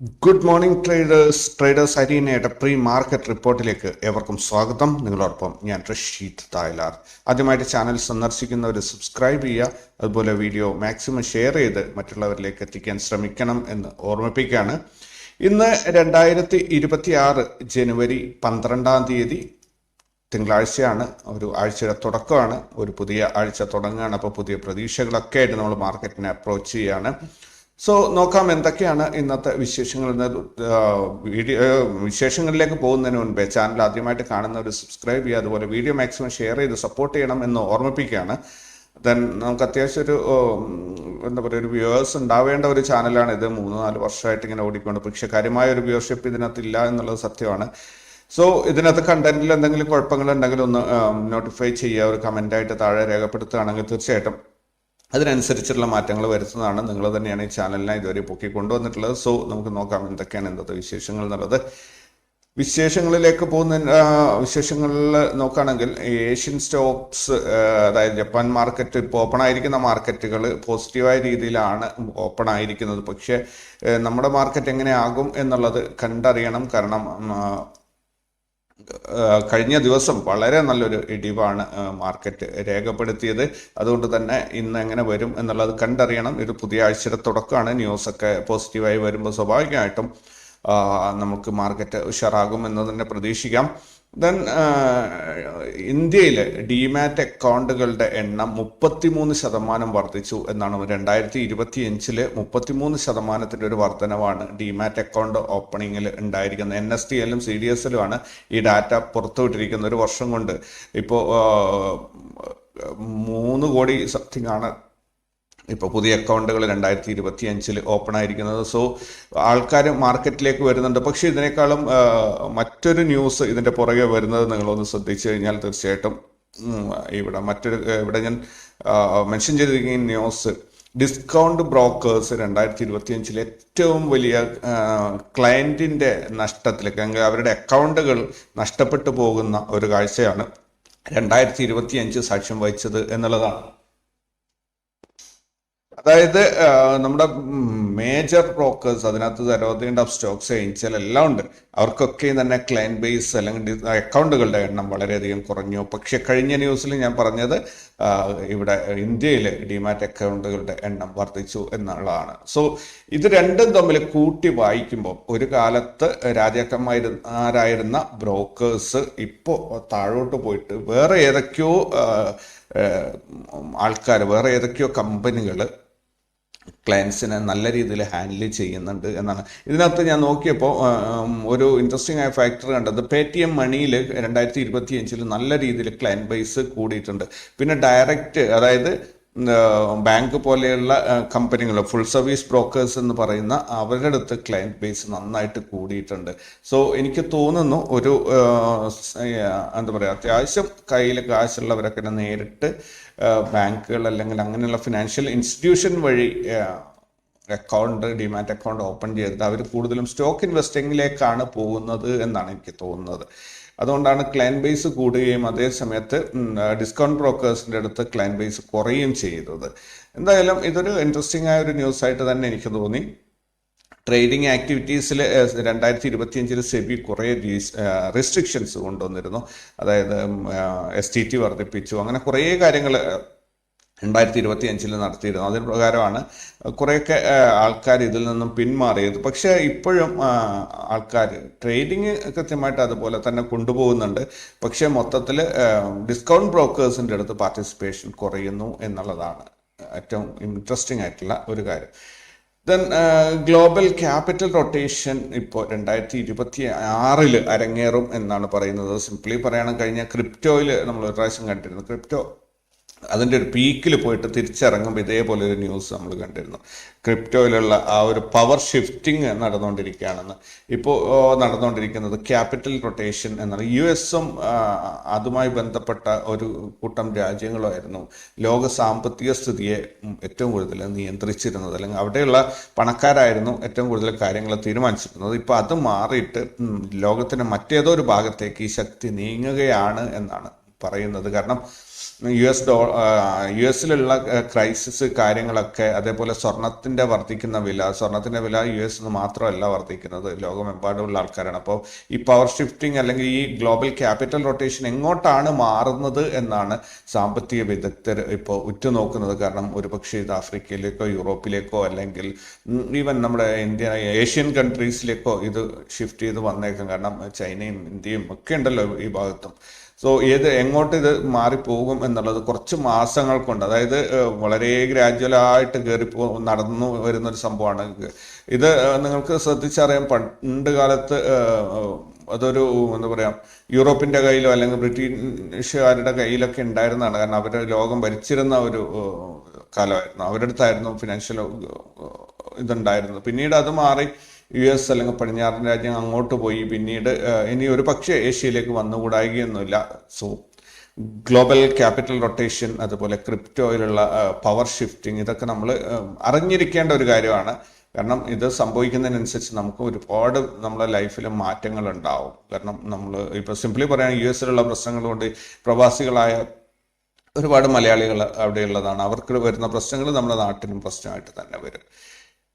Good morning traders traders അരീനയുടെ pre market റിപ്പോർട്ടിലേക്ക് ഏവർക്കും സ്വാഗതം. നിങ്ങളോടൊപ്പം ഞാൻ റഷീദ് തായ്ലാർ. ആദ്യമായിട്ട് ചാനൽ സന്ദർശിക്കുന്നവർ സബ്സ്ക്രൈബ് ചെയ്യുക. അതുപോലെ വീഡിയോ മാക്സിമം ഷെയർ ചെയ്ത് മറ്റുള്ളവരിലേക്ക് എത്തിക്കാൻ ശ്രമിക്കണം എന്ന് ഓർമ്മിപ്പിക്കുകയാണ്. ഇന്ന് രണ്ടായിരത്തി ഇരുപത്തി ആറ് ജനുവരി പന്ത്രണ്ടാം തീയതി തിങ്കളാഴ്ചയാണ്. ഒരു ആഴ്ചയുടെ തുടക്കമാണ്. ഒരു പുതിയ ആഴ്ച തുടങ്ങുകയാണ്. അപ്പോൾ പുതിയ പ്രതീക്ഷകളൊക്കെ ആയിട്ട് നമ്മൾ മാർക്കറ്റിനെ അപ്രോച്ച് ചെയ്യാണ്. സോ നോക്കാം എന്തൊക്കെയാണ് ഇന്നത്തെ വിശേഷങ്ങൾ. വീഡിയോ വിശേഷങ്ങളിലേക്ക് പോകുന്നതിന് മുൻപേ ചാനൽ ആദ്യമായിട്ട് കാണുന്നവർ സബ്സ്ക്രൈബ് ചെയ്യുക. അതുപോലെ വീഡിയോ മാക്സിമം ഷെയർ ചെയ്ത് സപ്പോർട്ട് ചെയ്യണം എന്ന് ഓർമ്മിപ്പിക്കുകയാണ്. ദെൻ നമുക്ക് അത്യാവശ്യം ഒരു എന്താ പറയുക ഒരു വ്യൂവേഴ്സ് ഉണ്ടാവേണ്ട ഒരു ചാനലാണ് ഇത്. മൂന്ന് നാല് വർഷമായിട്ട് ഇങ്ങനെ ഓടിക്കൊണ്ട്. പക്ഷെ കാര്യമായ ഒരു വ്യൂവർഷിപ്പ് ഇതിനകത്ത് ഇല്ല എന്നുള്ളത് സത്യമാണ്. സോ ഇതിനകത്ത് കണ്ടന്റിൽ എന്തെങ്കിലും കുഴപ്പങ്ങൾ ഉണ്ടെങ്കിൽ ഒന്ന് നോട്ടിഫൈ ചെയ്യുക. ഒരു കമന്റായിട്ട് താഴെ രേഖപ്പെടുത്തുകയാണെങ്കിൽ തീർച്ചയായിട്ടും അതിനനുസരിച്ചുള്ള മാറ്റങ്ങൾ വരുത്തുന്നതാണ് നിങ്ങൾ തന്നെയാണ് ഈ ചാനലിനെ ഇതുവരെ പൊക്കി കൊണ്ടുവന്നിട്ടുള്ളത്. സോ നമുക്ക് നോക്കാം എന്തൊക്കെയാണ് എന്തൊക്കെ വിശേഷങ്ങൾ എന്നുള്ളത്. വിശേഷങ്ങളിലേക്ക് പോകുന്ന വിശേഷങ്ങളിൽ നോക്കുകയാണെങ്കിൽ ഏഷ്യൻ സ്റ്റോക്സ് അതായത് ജപ്പാൻ മാർക്കറ്റ് ഇപ്പോൾ ഓപ്പൺ ആയിരിക്കുന്ന മാർക്കറ്റുകൾ പോസിറ്റീവായ രീതിയിലാണ് ഓപ്പൺ ആയിരിക്കുന്നത്. പക്ഷേ നമ്മുടെ മാർക്കറ്റ് എങ്ങനെയാകും എന്നുള്ളത് കണ്ടറിയണം. കാരണം കഴിഞ്ഞ ദിവസം വളരെ നല്ലൊരു ഇടിവാണ് മാർക്കറ്റ് രേഖപ്പെടുത്തിയത്. അതുകൊണ്ട് തന്നെ ഇന്ന് എങ്ങനെ വരും എന്നുള്ളത് കണ്ടറിയണം. ഇത് പുതിയ ആഴ്ചയുടെ തുടക്കമാണ്. ന്യൂസൊക്കെ പോസിറ്റീവായി വരുമ്പോൾ സ്വാഭാവികമായിട്ടും നമുക്ക് മാർക്കറ്റ് ഉഷാറാകും എന്ന് തന്നെ പ്രതീക്ഷിക്കാം. ദെൻ ഇന്ത്യയിലെ ഡിമാറ്റ് അക്കൗണ്ടുകളുടെ എണ്ണം മുപ്പത്തിമൂന്ന് ശതമാനം വർദ്ധിച്ചു എന്നാണ് രണ്ടായിരത്തി ഇരുപത്തി അഞ്ചിൽ മുപ്പത്തിമൂന്ന് ശതമാനത്തിന്റെ ഒരു വർധനവാണ് ഡിമാറ്റ് അക്കൗണ്ട് ഓപ്പണിങ്ങിൽ ഉണ്ടായിരിക്കുന്നത്. എൻ എസ് ടി എല്ലും സി ഡി എസിലുമാണ് ഈ ഡാറ്റ പുറത്തുവിട്ടിരിക്കുന്ന ഒരു വർഷം കൊണ്ട്. ഇപ്പോൾ മൂന്ന് കോടി സംതിങ് ആണ് ഇപ്പോൾ പുതിയ അക്കൗണ്ടുകൾ രണ്ടായിരത്തി ഇരുപത്തി അഞ്ചിൽ ഓപ്പൺ ആയിരിക്കുന്നത് സോ ആൾക്കാർ മാർക്കറ്റിലേക്ക് വരുന്നുണ്ട്. പക്ഷേ ഇതിനേക്കാളും മറ്റൊരു ന്യൂസ് ഇതിന്റെ പുറകെ വരുന്നത് നിങ്ങളൊന്ന് ശ്രദ്ധിച്ചു കഴിഞ്ഞാൽ തീർച്ചയായിട്ടും ഇവിടെ മറ്റൊരു ഇവിടെ ഞാൻ മെൻഷൻ ചെയ്തിരിക്കുന്ന ന്യൂസ് ഡിസ്കൗണ്ട് ബ്രോക്കേഴ്സ് രണ്ടായിരത്തി ഇരുപത്തി അഞ്ചിൽ ഏറ്റവും വലിയ ക്ലയന്റിന്റെ നഷ്ടത്തിലേക്ക് അല്ലെങ്കിൽ അവരുടെ അക്കൗണ്ടുകൾ നഷ്ടപ്പെട്ടു പോകുന്ന ഒരു കാഴ്ചയാണ് രണ്ടായിരത്തി ഇരുപത്തി അഞ്ച് സാക്ഷ്യം വഹിച്ചത് എന്നുള്ളതാണ്. അതായത് നമ്മുടെ മേജർ ബ്രോക്കേഴ്സ് അതിനകത്ത് സരോദറിന്റെ ഓഫ് സ്റ്റോക്സ് ഏഞ്ചൽ എല്ലാം ഉണ്ട്. അവർക്കൊക്കെ തന്നെ ക്ലയന്റ് ബേസ് അല്ലെങ്കിൽ അക്കൗണ്ടുകളുടെ എണ്ണം വളരെയധികം കുറഞ്ഞു. പക്ഷെ കഴിഞ്ഞ ന്യൂസിൽ ഞാൻ പറഞ്ഞത് ഇവിടെ ഇന്ത്യയിൽ ഡിമാറ്റ് അക്കൗണ്ടുകളുടെ എണ്ണം വർദ്ധിച്ചു എന്നുള്ളതാണ്. സോ ഇത് രണ്ടും തമ്മിൽ കൂട്ടി വായിക്കുമ്പോൾ ഒരു കാലത്ത് രാജാക്കന്മാരായിരുന്ന ബ്രോക്കേഴ്സ് ഇപ്പോൾ താഴോട്ട് പോയിട്ട് വേറെ ഏതൊക്കെയോ ആൾക്കാർ വേറെ ഏതൊക്കെയോ കമ്പനികൾ ക്ലയൻസിനെ നല്ല രീതിയിൽ ഹാൻഡിൽ ചെയ്യുന്നുണ്ട് എന്നാണ്. ഇതിനകത്ത് ഞാൻ നോക്കിയപ്പോൾ ഒരു ഇൻട്രസ്റ്റിംഗ് ആയ ഫാക്ടർ കണ്ടത് പേ ടി എം മണിയിൽ രണ്ടായിരത്തി ഇരുപത്തി അഞ്ചിൽ നല്ല രീതിയിൽ ക്ലയന്റ് ബേസ് കൂടിയിട്ടുണ്ട്. പിന്നെ ഡയറക്റ്റ് അതായത് ബാങ്ക് പോലെയുള്ള കമ്പനികൾ ഫുൾ സർവീസ് ബ്രോക്കേഴ്സ് എന്ന് പറയുന്ന അവരുടെ അടുത്ത് ക്ലയന്റ് ബേസ് നന്നായിട്ട് കൂടിയിട്ടുണ്ട്. സോ എനിക്ക് തോന്നുന്നു ഒരു എന്താ പറയുക അത്യാവശ്യം കയ്യിൽ കാശുള്ളവരൊക്കെ നേരിട്ട് ബാങ്കുകൾ അല്ലെങ്കിൽ അങ്ങനെയുള്ള ഫിനാൻഷ്യൽ ഇൻസ്റ്റിറ്റ്യൂഷൻ വഴി അക്കൗണ്ട് ഡിമാറ്റ് അക്കൗണ്ട് ഓപ്പൺ ചെയ്തിട്ട് അവർ കൂടുതലും സ്റ്റോക്ക് ഇൻവെസ്റ്റിങ്ങിലേക്കാണ് പോകുന്നത് എന്നാണ് എനിക്ക് തോന്നുന്നത്. അതുകൊണ്ടാണ് ക്ലയൻ ബേസ് കൂടുകയും അതേ സമയത്ത് ഡിസ്കൗണ്ട് ബ്രോക്കേഴ്സിന്റെ അടുത്ത് ക്ലയൻ ബേസ് കുറയുകയും ചെയ്തത്. എന്തായാലും ഇതൊരു ഇൻട്രസ്റ്റിംഗ് ആയ ഒരു ന്യൂസ് ആയിട്ട് തന്നെ എനിക്ക് തോന്നി. ട്രേഡിംഗ് ആക്ടിവിറ്റീസിൽ രണ്ടായിരത്തി ഇരുപത്തിയഞ്ചിൽ സെബി കുറേ റെസ്ട്രിക്ഷൻസ് കൊണ്ടുവന്നിരുന്നു. അതായത് എസ് ടി ടി വർദ്ധിപ്പിച്ചു. അങ്ങനെ കുറേ കാര്യങ്ങൾ രണ്ടായിരത്തി ഇരുപത്തി അഞ്ചിൽ നടത്തിയിരുന്നു. അതിന് പ്രകാരമാണ് കുറേയൊക്കെ ആൾക്കാർ ഇതിൽ നിന്നും പിന്മാറിയത്. പക്ഷേ ഇപ്പോഴും ആൾക്കാർ ട്രേഡിങ് കൃത്യമായിട്ട് അതുപോലെ തന്നെ കൊണ്ടുപോകുന്നുണ്ട്. പക്ഷേ മൊത്തത്തിൽ ഡിസ്കൗണ്ട് ബ്രോക്കേഴ്സിന്റെ അടുത്ത് പാർട്ടിസിപ്പേഷൻ കുറയുന്നു എന്നുള്ളതാണ് ഏറ്റവും ഇൻട്രസ്റ്റിംഗ് ആയിട്ടുള്ള ഒരു കാര്യം. ദെൻ ഗ്ലോബൽ ക്യാപിറ്റൽ റൊട്ടേഷൻ ഇപ്പോൾ രണ്ടായിരത്തി ഇരുപത്തി ആറിൽ അരങ്ങേറും എന്നാണ് പറയുന്നത്. സിംപ്ലി പറയുകയാണെങ്കിൽ കഴിഞ്ഞാൽ ക്രിപ്റ്റോയിൽ നമ്മൾ ഒരു പ്രാവശ്യം കണ്ടിരുന്നു. ക്രിപ്റ്റോ അതിന്റെ ഒരു പീക്കിൽ പോയിട്ട് തിരിച്ചിറങ്ങുമ്പോൾ ഇതേപോലെ ഒരു ന്യൂസ് നമ്മൾ കണ്ടിരുന്നു. ക്രിപ്റ്റോയിലുള്ള ആ ഒരു പവർ ഷിഫ്റ്റിംഗ് നടന്നുകൊണ്ടിരിക്കുകയാണെന്ന് ഇപ്പോൾ നടന്നുകൊണ്ടിരിക്കുന്നത് ക്യാപിറ്റൽ റൊട്ടേഷൻ എന്നാണ്. യു എസും അതുമായി ബന്ധപ്പെട്ട ഒരു കൂട്ടം രാജ്യങ്ങളുമായിരുന്നു ലോക സാമ്പത്തിക സ്ഥിതിയെ ഏറ്റവും കൂടുതൽ നിയന്ത്രിച്ചിരുന്നത്. അല്ലെങ്കിൽ അവിടെയുള്ള പണക്കാരായിരുന്നു ഏറ്റവും കൂടുതൽ കാര്യങ്ങൾ തീരുമാനിച്ചിരുന്നത്. ഇപ്പോൾ അത് മാറിയിട്ട് ലോകത്തിന്റെ മറ്റേതോ ഒരു ഭാഗത്തേക്ക് ഈ ശക്തി നീങ്ങുകയാണ് എന്നാണ് പറയുന്നത്. കാരണം യു എസ് ഡോ യു എസിലുള്ള ക്രൈസിസ് കാര്യങ്ങളൊക്കെ അതേപോലെ സ്വർണത്തിന്റെ വർദ്ധിക്കുന്ന വില സ്വർണത്തിന്റെ വില യു എസ് മാത്രമല്ല വർദ്ധിക്കുന്നത് ലോകമെമ്പാടുമുള്ള ആൾക്കാരാണ്. അപ്പോൾ ഈ പവർ ഷിഫ്റ്റിംഗ് അല്ലെങ്കിൽ ഈ ഗ്ലോബൽ ക്യാപിറ്റൽ റൊട്ടേഷൻ എങ്ങോട്ടാണ് മാറുന്നത് എന്നാണ് സാമ്പത്തിക വിദഗ്ധർ ഇപ്പോൾ ഉറ്റുനോക്കുന്നത്. കാരണം ഒരുപക്ഷെ ഇത് ആഫ്രിക്കയിലേക്കോ യൂറോപ്പിലേക്കോ അല്ലെങ്കിൽ ഈവൻ നമ്മുടെ ഇന്ത്യ ഏഷ്യൻ കൺട്രീസിലേക്കോ ഇത് ഷിഫ്റ്റ് ചെയ്ത് വന്നേക്കാം. കാരണം ചൈനയും ഇന്ത്യയും ഒക്കെ ഉണ്ടല്ലോ ഈ ഭാഗത്തും. സോ ഏത് എങ്ങോട്ട് ഇത് മാറിപ്പോകും എന്നുള്ളത് കുറച്ച് മാസങ്ങൾ കൊണ്ട് അതായത് വളരെ ഗ്രാജുവലായിട്ട് കയറിപ്പോ നടന്നു വരുന്ന ഒരു സംഭവമാണ്. ഇത് നിങ്ങൾക്ക് ശ്രദ്ധിച്ചറിയാം പണ്ട് കാലത്ത് അതൊരു എന്താ പറയാ യൂറോപ്പിന്റെ കയ്യിലോ അല്ലെങ്കിൽ ബ്രിട്ടീഷുകാരുടെ കയ്യിലൊക്കെ ഉണ്ടായിരുന്നതാണ്. കാരണം അവർ ലോകം ഭരിച്ചിരുന്ന ഒരു കാലമായിരുന്നു. അവരുടെ അടുത്തായിരുന്നു ഫിനാൻഷ്യൽ ഇതുണ്ടായിരുന്നത്. പിന്നീട് അത് മാറി യു എസ് അല്ലെങ്കിൽ പടിഞ്ഞാറൻ രാജ്യം അങ്ങോട്ട് പോയി. പിന്നീട് ഇനി ഒരു പക്ഷേ ഏഷ്യയിലേക്ക് വന്നുകൂടായികയൊന്നുമില്ല. സോ ഗ്ലോബൽ ക്യാപിറ്റൽ റൊട്ടേഷൻ അതുപോലെ ക്രിപ്റ്റോയിലുള്ള പവർ ഷിഫ്റ്റിംഗ് ഇതൊക്കെ നമ്മൾ അറിഞ്ഞിരിക്കേണ്ട ഒരു കാര്യമാണ്. കാരണം ഇത് സംഭവിക്കുന്നതിനനുസരിച്ച് നമുക്ക് ഒരുപാട് നമ്മുടെ ലൈഫിൽ മാറ്റങ്ങൾ ഉണ്ടാവും കാരണം നമ്മൾ ഇപ്പോൾ സിംപ്ലി പറയുകയാണെങ്കിൽ യു എസിലുള്ള പ്രശ്നങ്ങൾ കൊണ്ട് പ്രവാസികളായ ഒരുപാട് മലയാളികൾ അവിടെയുള്ളതാണ്. അവർക്ക് വരുന്ന പ്രശ്നങ്ങൾ നമ്മുടെ നാട്ടിലും പ്രശ്നമായിട്ട് തന്നെ വരും.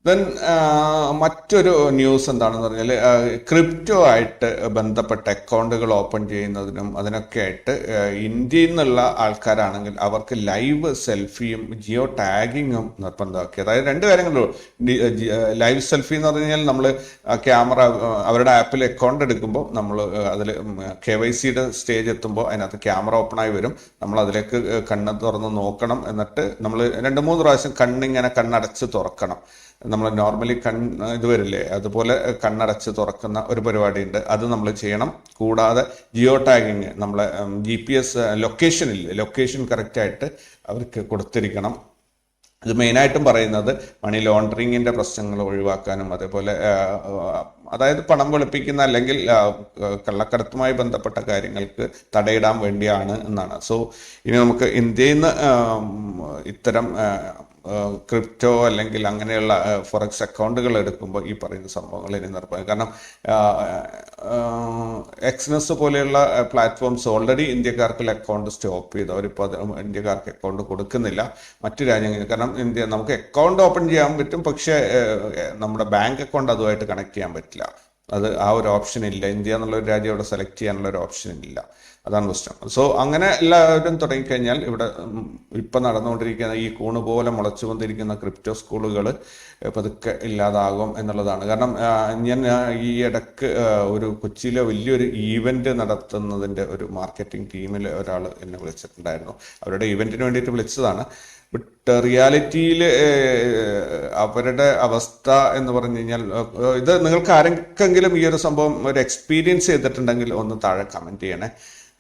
ദെൻ മറ്റൊരു ന്യൂസ് എന്താണെന്ന് പറഞ്ഞാൽ ക്രിപ്റ്റോ ആയിട്ട് ബന്ധപ്പെട്ട അക്കൗണ്ടുകൾ ഓപ്പൺ ചെയ്യുന്നതിനും അതിനൊക്കെ ആയിട്ട് ഇന്ത്യയിൽ നിന്നുള്ള ആൾക്കാരാണെങ്കിൽ അവർക്ക് ലൈവ് സെൽഫിയും ജിയോ ടാഗിങ്ങും നിർബന്ധമാക്കി. അതായത് രണ്ട് കാര്യങ്ങളുള്ളൂ. ലൈവ് സെൽഫി എന്ന് പറഞ്ഞു നമ്മൾ ക്യാമറ അവരുടെ ആപ്പിൽ അക്കൗണ്ട് എടുക്കുമ്പോൾ നമ്മൾ അതിൽ കെ വൈ സിയുടെ സ്റ്റേജ് എത്തുമ്പോൾ അതിനകത്ത് ക്യാമറ ഓപ്പൺ ആയി വരും. നമ്മൾ അതിലേക്ക് കണ്ണ് തുറന്ന് നോക്കണം. എന്നിട്ട് നമ്മൾ രണ്ട് മൂന്ന് പ്രാവശ്യം കണ്ണിങ്ങനെ കണ്ണടച്ച് തുറക്കണം. നമ്മൾ നോർമലി കൺ ഇത് വരില്ലേ? അതുപോലെ കണ്ണടച്ച് തുറക്കുന്ന ഒരു പരിപാടിയുണ്ട്. അത് നമ്മൾ ചെയ്യണം. കൂടാതെ ജിയോ ടാഗിങ് നമ്മളെ ജി പി എസ് ലൊക്കേഷനില്ലേ ലൊക്കേഷൻ കറക്റ്റായിട്ട് അവർക്ക് കൊടുത്തിരിക്കണം. ഇത് മെയിനായിട്ടും പറയുന്നത് മണി ലോണ്ടറിങ്ങിന്റെ പ്രശ്നങ്ങൾ ഒഴിവാക്കാനും അതേപോലെ അതായത് പണം വെളുപ്പിക്കുന്ന അല്ലെങ്കിൽ കള്ളക്കടത്തുമായി ബന്ധപ്പെട്ട കാര്യങ്ങൾക്ക് തടയിടാൻ വേണ്ടിയാണ് എന്നാണ്. സോ ഇനി നമുക്ക് ഇന്ത്യയിൽ നിന്ന് ഇത്തരം ക്രിപ്റ്റോ അല്ലെങ്കിൽ അങ്ങനെയുള്ള ഫോറക്സ് അക്കൗണ്ടുകൾ എടുക്കുമ്പോൾ ഈ പറയുന്ന സംഭവങ്ങൾ ഇനി നിർബന്ധം. കാരണം എക്സ്നസ് പോലെയുള്ള പ്ലാറ്റ്ഫോംസ് ഓൾറെഡി ഇന്ത്യക്കാർക്ക് അക്കൗണ്ട് സ്റ്റോപ്പ് ചെയ്തു. അവരിപ്പോൾ ഇന്ത്യക്കാർക്ക് അക്കൗണ്ട് കൊടുക്കുന്നില്ല. മറ്റു രാജ്യങ്ങളിൽ കാരണം ഇന്ത്യ നമുക്ക് അക്കൗണ്ട് ഓപ്പൺ ചെയ്യാൻ പറ്റും. പക്ഷേ നമ്മുടെ ബാങ്ക് അക്കൗണ്ട് അതുമായിട്ട് കണക്ട് ചെയ്യാൻ പറ്റില്ല. അത് ആ ഒരു ഓപ്ഷൻ ഇല്ല. ഇന്ത്യ എന്നുള്ള ഒരു രാജ്യം അവിടെ സെലക്ട് ചെയ്യാനുള്ള ഒരു ഓപ്ഷൻ ഇല്ല. അതാണ് പ്രശ്നം. സോ അങ്ങനെ എല്ലാവരും തുടങ്ങിക്കഴിഞ്ഞാൽ ഇവിടെ ഇപ്പം നടന്നുകൊണ്ടിരിക്കുന്ന ഈ കൂണ് പോലെ മുളച്ചു വന്നിരിക്കുന്ന ക്രിപ്റ്റോ സ്കൂളുകൾ പതുക്കെ ഇല്ലാതാകും എന്നുള്ളതാണ്. കാരണം ഞാൻ ഈ ഇടയ്ക്ക് ഒരു കൊച്ചിയിലെ വലിയൊരു ഈവന്റ് നടത്തുന്നതിന്റെ ഒരു മാർക്കറ്റിംഗ് ടീമിൽ ഒരാൾ എന്നെ വിളിച്ചിട്ടുണ്ടായിരുന്നു. അവരുടെ ഈവന്റിന് വേണ്ടിയിട്ട് വിളിച്ചതാണ്. ബട്ട് റിയാലിറ്റിയിൽ അവരുടെ അവസ്ഥ എന്ന് പറഞ്ഞു കഴിഞ്ഞാൽ ഇത് നിങ്ങൾക്ക് ആരെങ്കിലും ഈ ഒരു സംഭവം ഒരു എക്സ്പീരിയൻസ് ചെയ്തിട്ടുണ്ടെങ്കിൽ ഒന്ന് താഴെ കമന്റ് ചെയ്യണേ.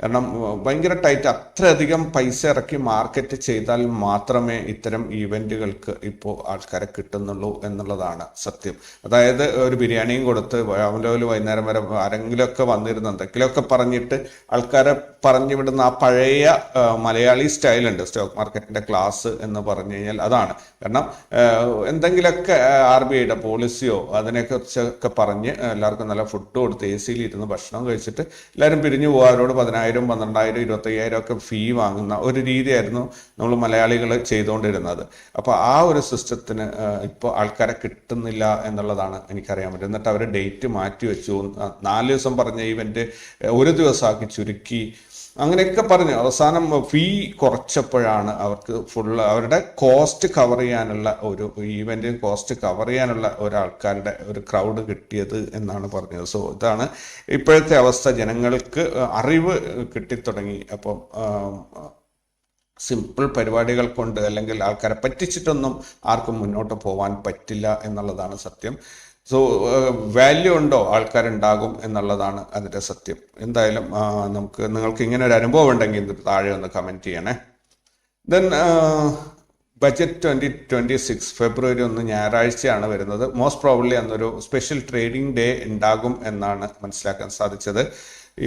കാരണം ഭയങ്കര ടൈറ്റ് അത്രയധികം പൈസ ഇറക്കി മാർക്കറ്റ് ചെയ്താൽ മാത്രമേ ഇത്തരം ഈവെന്റുകൾക്ക് ഇപ്പോൾ ആൾക്കാരെ കിട്ടുന്നുള്ളൂ എന്നുള്ളതാണ് സത്യം. അതായത് ഒരു ബിരിയാണിയും കൊടുത്ത് രാവിലെ മുതൽ വൈകുന്നേരം വരെ ആരെങ്കിലുമൊക്കെ വന്നിരുന്ന എന്തെങ്കിലുമൊക്കെ പറഞ്ഞിട്ട് ആൾക്കാരെ പറഞ്ഞു വിടുന്ന ആ പഴയ മലയാളി സ്റ്റൈലുണ്ട്. സ്റ്റോക്ക് മാർക്കറ്റിന്റെ ക്ലാസ് എന്ന് പറഞ്ഞു കഴിഞ്ഞാൽ അതാണ്. കാരണം എന്തെങ്കിലുമൊക്കെ ആർ ബി ഐയുടെ പോളിസിയോ അതിനെക്കുറിച്ചൊക്കെ പറഞ്ഞ് എല്ലാവർക്കും നല്ല ഫുഡ് കൊടുത്ത് എ സിയിൽ ഇരുന്ന് ഭക്ഷണം കഴിച്ചിട്ട് എല്ലാവരും പിരിഞ്ഞു പോകുക അവരോട് പതിനായിരം പന്ത്രണ്ടായിരം ഇരുപത്തയ്യായിരം ഒക്കെ ഫീ വാങ്ങുന്ന ഒരു രീതിയായിരുന്നു നമ്മൾ മലയാളികൾ ചെയ്തുകൊണ്ടിരുന്നത്. അപ്പോൾ ആ ഒരു സിസ്റ്റത്തിന് ഇപ്പോൾ ആൾക്കാരെ കിട്ടുന്നില്ല എന്നുള്ളതാണ് എനിക്കറിയാൻ പറ്റും എന്നിട്ട് അവർ ഡേറ്റ് മാറ്റി വെച്ചു നാല് ദിവസം പറഞ്ഞ ഇവന്റ് ഒരു ദിവസമാക്കി ചുരുക്കി. അങ്ങനെയൊക്കെ പറഞ്ഞു. അവസാനം ഫീ കുറച്ചപ്പോഴാണ് അവർക്ക് ഫുള്ള് അവരുടെ കോസ്റ്റ് കവർ ചെയ്യാനുള്ള ഒരു ഈവന്റ് കോസ്റ്റ് കവർ ചെയ്യാനുള്ള ഒരാൾക്കാരുടെ ഒരു ക്രൗഡ് കിട്ടിയത് എന്നാണ് പറഞ്ഞത്. സോ ഇതാണ് ഇപ്പോഴത്തെ അവസ്ഥ. ജനങ്ങൾക്ക് അറിവ് കിട്ടിത്തുടങ്ങി. അപ്പം സിമ്പിൾ പരിപാടികൾ കൊണ്ട് അല്ലെങ്കിൽ ആൾക്കാരെ പറ്റിച്ചിട്ടൊന്നും ആർക്കും മുന്നോട്ട് പോകാൻ പറ്റില്ല എന്നുള്ളതാണ് സത്യം. സോ വാല്യൂ ഉണ്ടോ ആൾക്കാരുണ്ടാകും എന്നുള്ളതാണ് അതിന്റെ സത്യം. എന്തായാലും നമുക്ക് നിങ്ങൾക്ക് ഇങ്ങനെ ഒരു അനുഭവം ഉണ്ടെങ്കിൽ താഴെ ഒന്ന് കമന്റ് ചെയ്യണേ. Then budget twenty twenty six February ഒന്ന് ഞായറാഴ്ചയാണ് വരുന്നത്. മോസ്റ്റ് പ്രോബ്ലി അന്നൊരു സ്പെഷ്യൽ ട്രേഡിംഗ് ഡേ ഉണ്ടാകും എന്നാണ് മനസ്സിലാക്കാൻ സാധിച്ചത്.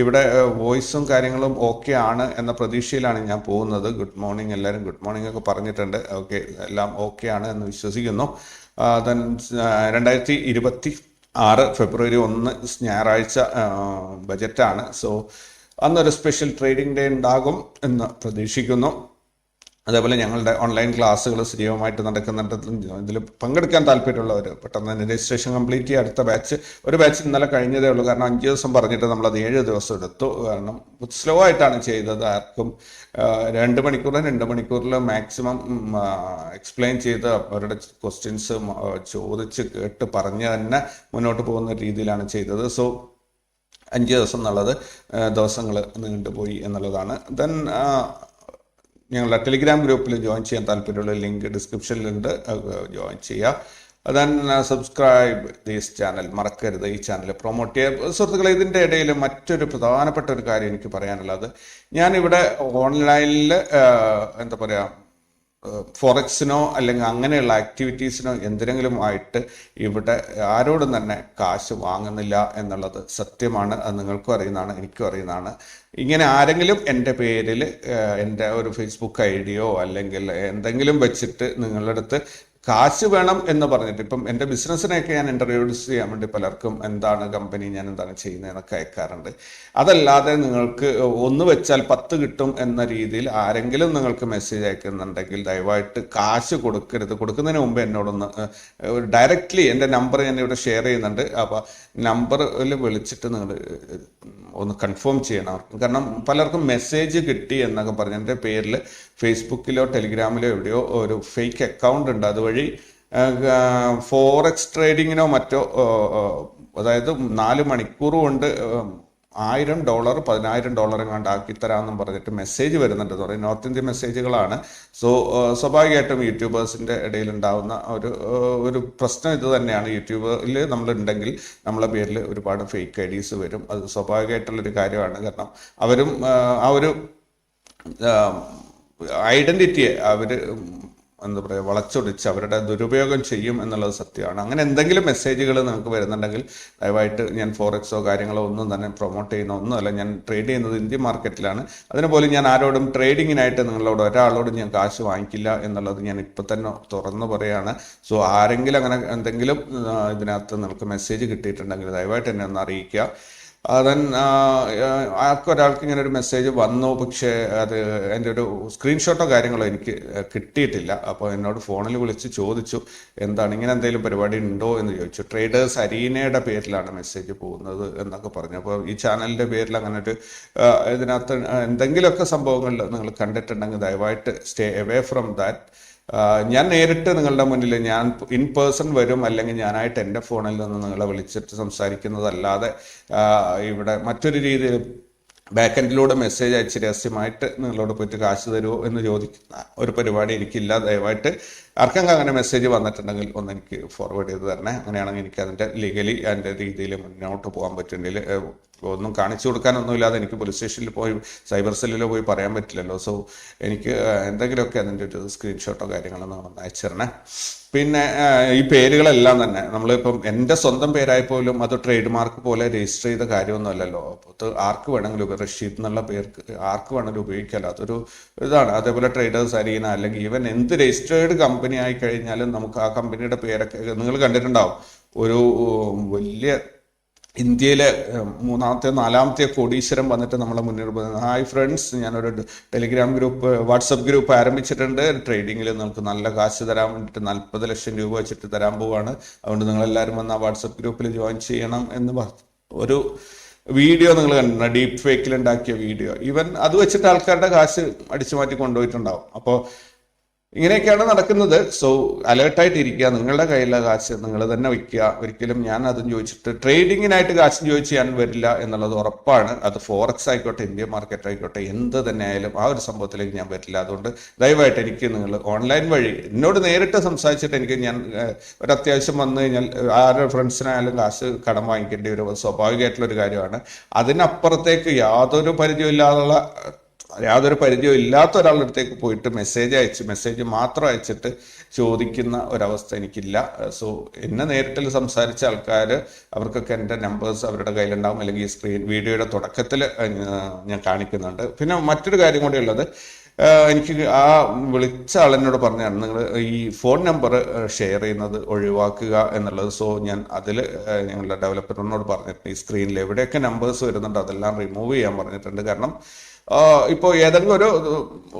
ഇവിടെ വോയിസും കാര്യങ്ങളും ഓക്കെ ആണ് എന്ന പ്രതീക്ഷയിലാണ് ഞാൻ പോകുന്നത്. ഗുഡ് മോർണിംഗ് എല്ലാവരും ഗുഡ് മോർണിംഗ് ഒക്കെ പറഞ്ഞിട്ടുണ്ട്. ഓക്കെ എല്ലാം ഓക്കെ ആണ് എന്ന് വിശ്വസിക്കുന്നു. രണ്ടായിരത്തി ഇരുപത്തി ആറ് ഫെബ്രുവരി ഒന്ന് ഞായറാഴ്ച ബജറ്റാണ്. സോ അന്നൊരു സ്പെഷ്യൽ ട്രേഡിംഗ് ഡേ ഉണ്ടാകും എന്ന് പ്രതീക്ഷിക്കുന്നു. അതേപോലെ ഞങ്ങളുടെ ഓൺലൈൻ ക്ലാസ്സുകൾ സജീവമായിട്ട് നടക്കുന്നുണ്ട് ഇതിൽ പങ്കെടുക്കാൻ താല്പര്യമുള്ളവർ പെട്ടെന്ന് തന്നെ രജിസ്ട്രേഷൻ കംപ്ലീറ്റ് ചെയ്യുക അടുത്ത ബാച്ച് ഒരു ബാച്ച് ഇന്നലെ കഴിഞ്ഞതേ ഉള്ളൂ. കാരണം അഞ്ച് ദിവസം പറഞ്ഞിട്ട് നമ്മളത് ഏഴ് ദിവസം എടുത്തു. കാരണം സ്ലോ ആയിട്ടാണ് ചെയ്തത് ആർക്കും. രണ്ട് മണിക്കൂറിൽ രണ്ട് മണിക്കൂറിൽ മാക്സിമം എക്സ്പ്ലെയിൻ ചെയ്ത് അവരുടെ ക്വസ്റ്റ്യൻസ് ചോദിച്ച് കേട്ട് പറഞ്ഞ് തന്നെ മുന്നോട്ട് പോകുന്ന രീതിയിലാണ് ചെയ്തത്. സോ അഞ്ച് ദിവസം എന്നുള്ളത് ദിവസങ്ങൾ നീണ്ടുപോയി എന്നുള്ളതാണ്. ദെൻ ഞങ്ങളുടെ ടെലിഗ്രാം ഗ്രൂപ്പിൽ ജോയിൻ ചെയ്യാൻ താല്പര്യമുള്ള ലിങ്ക് ഡിസ്ക്രിപ്ഷനിലുണ്ട്. ജോയിൻ ചെയ്യുക ദെൻ സബ്സ്ക്രൈബ് ദീസ് ചാനൽ മറക്കരുത്. ഈ ചാനൽ പ്രൊമോട്ട് ചെയ്യുക. സുഹൃത്തുക്കളെ ഇതിന്റെ ഇടയിൽ മറ്റൊരു പ്രധാനപ്പെട്ട ഒരു കാര്യം എനിക്ക് പറയാനുള്ളത്. ഞാനിവിടെ ഓൺലൈനിൽ എന്താ പറയുക ഫോറക്സിനോ അല്ലെങ്കിൽ അങ്ങനെയുള്ള ആക്ടിവിറ്റീസിനോ എന്തിനെങ്കിലും ആയിട്ട് ഇവിടെ ആരോടും തന്നെ കാശ് വാങ്ങുന്നില്ല എന്നുള്ളത് സത്യമാണ് അത് നിങ്ങൾക്കും അറിയുന്നതാണ് എനിക്കും അറിയുന്നതാണ്. ഇങ്ങനെ ആരെങ്കിലും എന്റെ പേരിൽ എന്റെ ഒരു ഫേസ്ബുക്ക് ഐ ഡിയോ അല്ലെങ്കിൽ എന്തെങ്കിലും വെച്ചിട്ട് നിങ്ങളുടെ അടുത്ത് കാശ് വേണം എന്ന് പറഞ്ഞിട്ട് ഇപ്പം എന്റെ ബിസിനസ്സിനെയൊക്കെ ഞാൻ ഇൻട്രൊഡ്യൂസ് ചെയ്യാൻ വേണ്ടി പലർക്കും എന്താണ് കമ്പനി ഞാൻ എന്താണ് ചെയ്യുന്നതെന്നൊക്കെ അയക്കാറുണ്ട്. അതല്ലാതെ നിങ്ങൾക്ക് ഒന്ന് വെച്ചാൽ പത്ത് കിട്ടും എന്ന രീതിയിൽ ആരെങ്കിലും നിങ്ങൾക്ക് മെസ്സേജ് അയക്കുന്നുണ്ടെങ്കിൽ ദയവായിട്ട് കാശ് കൊടുക്കരുത്. കൊടുക്കുന്നതിന് മുമ്പ് എന്നോടൊന്ന് ഡയറക്റ്റ്ലി എന്റെ നമ്പർ ഞാൻ ഇവിടെ ഷെയർ ചെയ്യുന്നുണ്ട്. അപ്പോൾ നമ്പറിൽ വിളിച്ചിട്ട് നിങ്ങൾ ഒന്ന് കൺഫേം ചെയ്യണം. കാരണം പലർക്കും മെസ്സേജ് കിട്ടി എന്നൊക്കെ പറഞ്ഞ് എന്റെ പേരിൽ ഫേസ്ബുക്കിലോ ടെലിഗ്രാമിലോ എവിടെയോ ഒരു ഫേക്ക് അക്കൗണ്ട് ഉണ്ട്. അതുവഴി ഫോറക്സ് ട്രേഡിങ്ങിനോ മറ്റോ അതായത് നാല് മണിക്കൂർ കൊണ്ട് ആയിരം ഡോളർ പതിനായിരം ഡോളർ എങ്ങാണ്ട് ആക്കി തരാമെന്നും പറഞ്ഞിട്ട് മെസ്സേജ് വരുന്നുണ്ട്. എന്ന് നോർത്ത് ഇന്ത്യൻ മെസ്സേജുകളാണ്. സോ സ്വാഭാവികമായിട്ടും യൂട്യൂബേഴ്സിന്റെ ഇടയിൽ ഉണ്ടാകുന്ന ഒരു ഒരു പ്രശ്നം ഇത് തന്നെയാണ്. യൂട്യൂബിൽ നമ്മളുണ്ടെങ്കിൽ നമ്മളെ പേരിൽ ഒരുപാട് ഫേക്ക് ഐ ഡീസ് വരും. അത് സ്വാഭാവികമായിട്ടുള്ളൊരു കാര്യമാണ്. കാരണം അവരും ആ ഒരു ഐഡന്റിറ്റിയെ അവർ എന്താ പറയുക വളച്ചൊടിച്ച് അവരുടെ ദുരുപയോഗം ചെയ്യും എന്നുള്ളത് സത്യമാണ്. അങ്ങനെ എന്തെങ്കിലും മെസ്സേജുകൾ നമുക്ക് വരുന്നുണ്ടെങ്കിൽ ദയവായിട്ട് ഞാൻ ഫോറക്സോ കാര്യങ്ങളോ ഒന്നും തന്നെ പ്രൊമോട്ട് ചെയ്യുന്ന ഒന്നുമല്ല. ഞാൻ ട്രേഡ് ചെയ്യുന്നത് ഇന്ത്യൻ മാർക്കറ്റിലാണ്. അതിനുപോലും ഞാൻ ആരോടും ട്രേഡിങ്ങിനായിട്ട് നിങ്ങളോട് ഒരാളോടും ഞാൻ കാശ് വാങ്ങിക്കില്ല എന്നുള്ളത് ഞാൻ ഇപ്പം തന്നെ തുറന്നു പറയുകയാണ് സോ ആരെങ്കിലും അങ്ങനെ എന്തെങ്കിലും ഇതിനകത്ത് നിങ്ങൾക്ക് മെസ്സേജ് കിട്ടിയിട്ടുണ്ടെങ്കിൽ ദയവായിട്ട് എന്നെ ഒന്ന് അറിയിക്കുക. അതൻ ആർക്കൊരാൾക്ക് ഇങ്ങനെ ഒരു മെസ്സേജ് വന്നു പക്ഷേ അത് എന്റെ ഒരു സ്ക്രീൻഷോട്ടോ കാര്യങ്ങളോ എനിക്ക് കിട്ടിയിട്ടില്ല. അപ്പോൾ എന്നോട് ഫോണിൽ വിളിച്ച് ചോദിച്ചു എന്താണ് ഇങ്ങനെ എന്തെങ്കിലും പരിപാടി ഉണ്ടോ എന്ന് ചോദിച്ചു. ട്രേഡേഴ്സ് അരീനയുടെ പേരിലാണ് മെസ്സേജ് പോകുന്നത് എന്നൊക്കെ പറഞ്ഞു. അപ്പോൾ ഈ ചാനലിന്റെ പേരിൽ അങ്ങനെ ഒരു ഇതിനകത്ത് എന്തെങ്കിലുമൊക്കെ സംഭവങ്ങൾ നിങ്ങൾ കണ്ടിട്ടുണ്ടെങ്കിൽ ദയവായിട്ട് സ്റ്റേ അവേ ഫ്രം ദാറ്റ് ഞാൻ നേരിട്ട് നിങ്ങളുടെ മുന്നിൽ ഞാൻ ഇൻ പേഴ്സൺ വരും അല്ലെങ്കിൽ ഞാനായിട്ട് എന്റെ ഫോണിൽ നിന്ന് നിങ്ങളെ വിളിച്ചിട്ട് സംസാരിക്കുന്നതല്ലാതെ ഇവിടെ മറ്റൊരു രീതിയിൽ ബാക്ക് എൻഡിലൂടെ മെസ്സേജ് അയച്ച് രഹസ്യമായിട്ട് നിങ്ങളോട് പോയിട്ട് കാശ് തരുമോ എന്ന് ചോദിക്കുന്ന ഒരു പരിപാടി എനിക്കില്ല. ദയവായിട്ട് ആർക്കെങ്കിലും അങ്ങനെ മെസ്സേജ് വന്നിട്ടുണ്ടെങ്കിൽ ഒന്ന് എനിക്ക് ഫോർവേഡ് ചെയ്ത് തരണേ. അങ്ങനെയാണെങ്കിൽ എനിക്ക് അതിന്റെ ലീഗലി അതിന്റെ രീതിയിൽ മുന്നോട്ട് പോകാൻ പറ്റുന്നില്ല ഒന്നും കാണിച്ചു കൊടുക്കാനൊന്നുമില്ലാതെ എനിക്ക് പോലീസ് സ്റ്റേഷനിൽ പോയി സൈബർ സെല്ലിലോ പോയി പറയാൻ പറ്റില്ലല്ലോ. സോ എനിക്ക് എന്തെങ്കിലുമൊക്കെ അതിന്റെ ഒരു സ്ക്രീൻഷോട്ടോ കാര്യങ്ങളോ ഒന്ന് അയച്ചു തരണേ. പിന്നെ ഈ പേരുകളെല്ലാം തന്നെ നമ്മളിപ്പം എന്റെ സ്വന്തം പേരായി പോലും അത് ട്രേഡ് മാർക്ക് പോലെ രജിസ്റ്റർ ചെയ്ത കാര്യമൊന്നുമല്ലല്ലോ. അപ്പോൾ ആർക്ക് വേണമെങ്കിലും റഷീദ് എന്നുള്ള പേർക്ക് ആർക്ക് വേണമെങ്കിലും ഉപയോഗിക്കാമല്ലോ. അതൊരു ഇതാണ്. അതേപോലെ ട്രേഡേഴ്സ് അരീന അല്ലെങ്കിൽ ഈവൻ എന്ത് രജിസ്റ്റേർഡ് കമ്പനി ആയി കഴിഞ്ഞാലും നമുക്ക് ആ കമ്പനിയുടെ പേരൊക്കെ നിങ്ങൾ കണ്ടിട്ടുണ്ടാവും. ഒരു വലിയ ഇന്ത്യയിലെ മൂന്നാമത്തെ നാലാമത്തെ കോടീശ്വരം വന്നിട്ട് നമ്മളെ മുന്നിൽ ഹായ് ഫ്രണ്ട്സ് ഞാനൊരു ടെലിഗ്രാം ഗ്രൂപ്പ് വാട്സപ്പ് ഗ്രൂപ്പ് ആരംഭിച്ചിട്ടുണ്ട്. ട്രേഡിങ്ങിൽ നിങ്ങൾക്ക് നല്ല കാശ് തരാൻ വേണ്ടിയിട്ട് നാൽപ്പത് ലക്ഷം രൂപ വെച്ചിട്ട് തരാൻ പോവാണ്. അതുകൊണ്ട് നിങ്ങളെല്ലാവരും വന്ന് ആ വാട്സപ്പ് ഗ്രൂപ്പിൽ ജോയിൻ ചെയ്യണം എന്ന് ഒരു വീഡിയോ നിങ്ങൾ കണ്ടിട്ടുണ്ട്? ഡീപ് ഫേക്കിൽ ഉണ്ടാക്കിയ വീഡിയോ. ഈവൻ അത് വെച്ചിട്ട് ആൾക്കാരുടെ കാശ് അടിച്ചു മാറ്റി കൊണ്ടുപോയിട്ടുണ്ടാവും. അപ്പോൾ ഇങ്ങനെയൊക്കെയാണ് നടക്കുന്നത്. സോ അലേർട്ടായിട്ട് ഇരിക്കുക നിങ്ങളുടെ കയ്യിലെ കാശ് നിങ്ങൾ തന്നെ വയ്ക്കുക. ഒരിക്കലും ഞാൻ അതും ചോദിച്ചിട്ട് ട്രേഡിങ്ങിനായിട്ട് കാശ് ചോദിച്ച് ഞാൻ വരില്ല എന്നുള്ളത് ഉറപ്പാണ്. അത് ഫോറക്സ് ആയിക്കോട്ടെ ഇന്ത്യ മാർക്കറ്റ് ആയിക്കോട്ടെ എന്ത് തന്നെ ആയാലും ആ ഒരു സംഭവത്തിലേക്ക് ഞാൻ വരില്ല. അതുകൊണ്ട് ദയവായിട്ട് എനിക്ക് നിങ്ങൾ ഓൺലൈൻ വഴി എന്നോട് നേരിട്ട് സംസാരിച്ചിട്ട് എനിക്ക് ഞാൻ ഒരു അത്യാവശ്യം വന്നു കഴിഞ്ഞാൽ ആരുടെ ഫ്രണ്ട്സിനായാലും കാശ് കടം വാങ്ങിക്കേണ്ടി അത് സ്വാഭാവികമായിട്ടുള്ള ഒരു കാര്യമാണ്. അതിനപ്പുറത്തേക്ക് യാതൊരു പരിചയമില്ലാതുള്ള യാതൊരു പരിചയവും ഇല്ലാത്ത ഒരാളുടെ അടുത്തേക്ക് പോയിട്ട് മെസ്സേജ് അയച്ച് മെസ്സേജ് മാത്രം അയച്ചിട്ട് ചോദിക്കുന്ന ഒരവസ്ഥ എനിക്കില്ല. സോ എന്നെ നേരിട്ടിൽ സംസാരിച്ച ആൾക്കാർ അവർക്കൊക്കെ എന്റെ നമ്പേഴ്സ് അവരുടെ കയ്യിലുണ്ടാവും. അല്ലെങ്കിൽ സ്ക്രീൻ വീഡിയോയുടെ തുടക്കത്തിൽ ഞാൻ കാണിക്കുന്നുണ്ട്. പിന്നെ മറ്റൊരു കാര്യം കൂടി ഉള്ളത് എനിക്ക് ആ വിളിച്ച ആളെന്നോട് പറഞ്ഞാണ് നിങ്ങൾ ഈ ഫോൺ നമ്പർ ഷെയർ ചെയ്യുന്നത് ഒഴിവാക്കുക എന്നുള്ളത്. സോ ഞാൻ അതിൽ ഞങ്ങളുടെ ഡെവലപ്പറിനോട് പറഞ്ഞിട്ടുണ്ട് ഈ സ്ക്രീനിൽ എവിടെയൊക്കെ നമ്പേഴ്സ് വരുന്നുണ്ട് അതെല്ലാം റിമൂവ് ചെയ്യാൻ പറഞ്ഞിട്ടുണ്ട്. കാരണം ഇപ്പോൾ ഏതെങ്കിലും ഒരു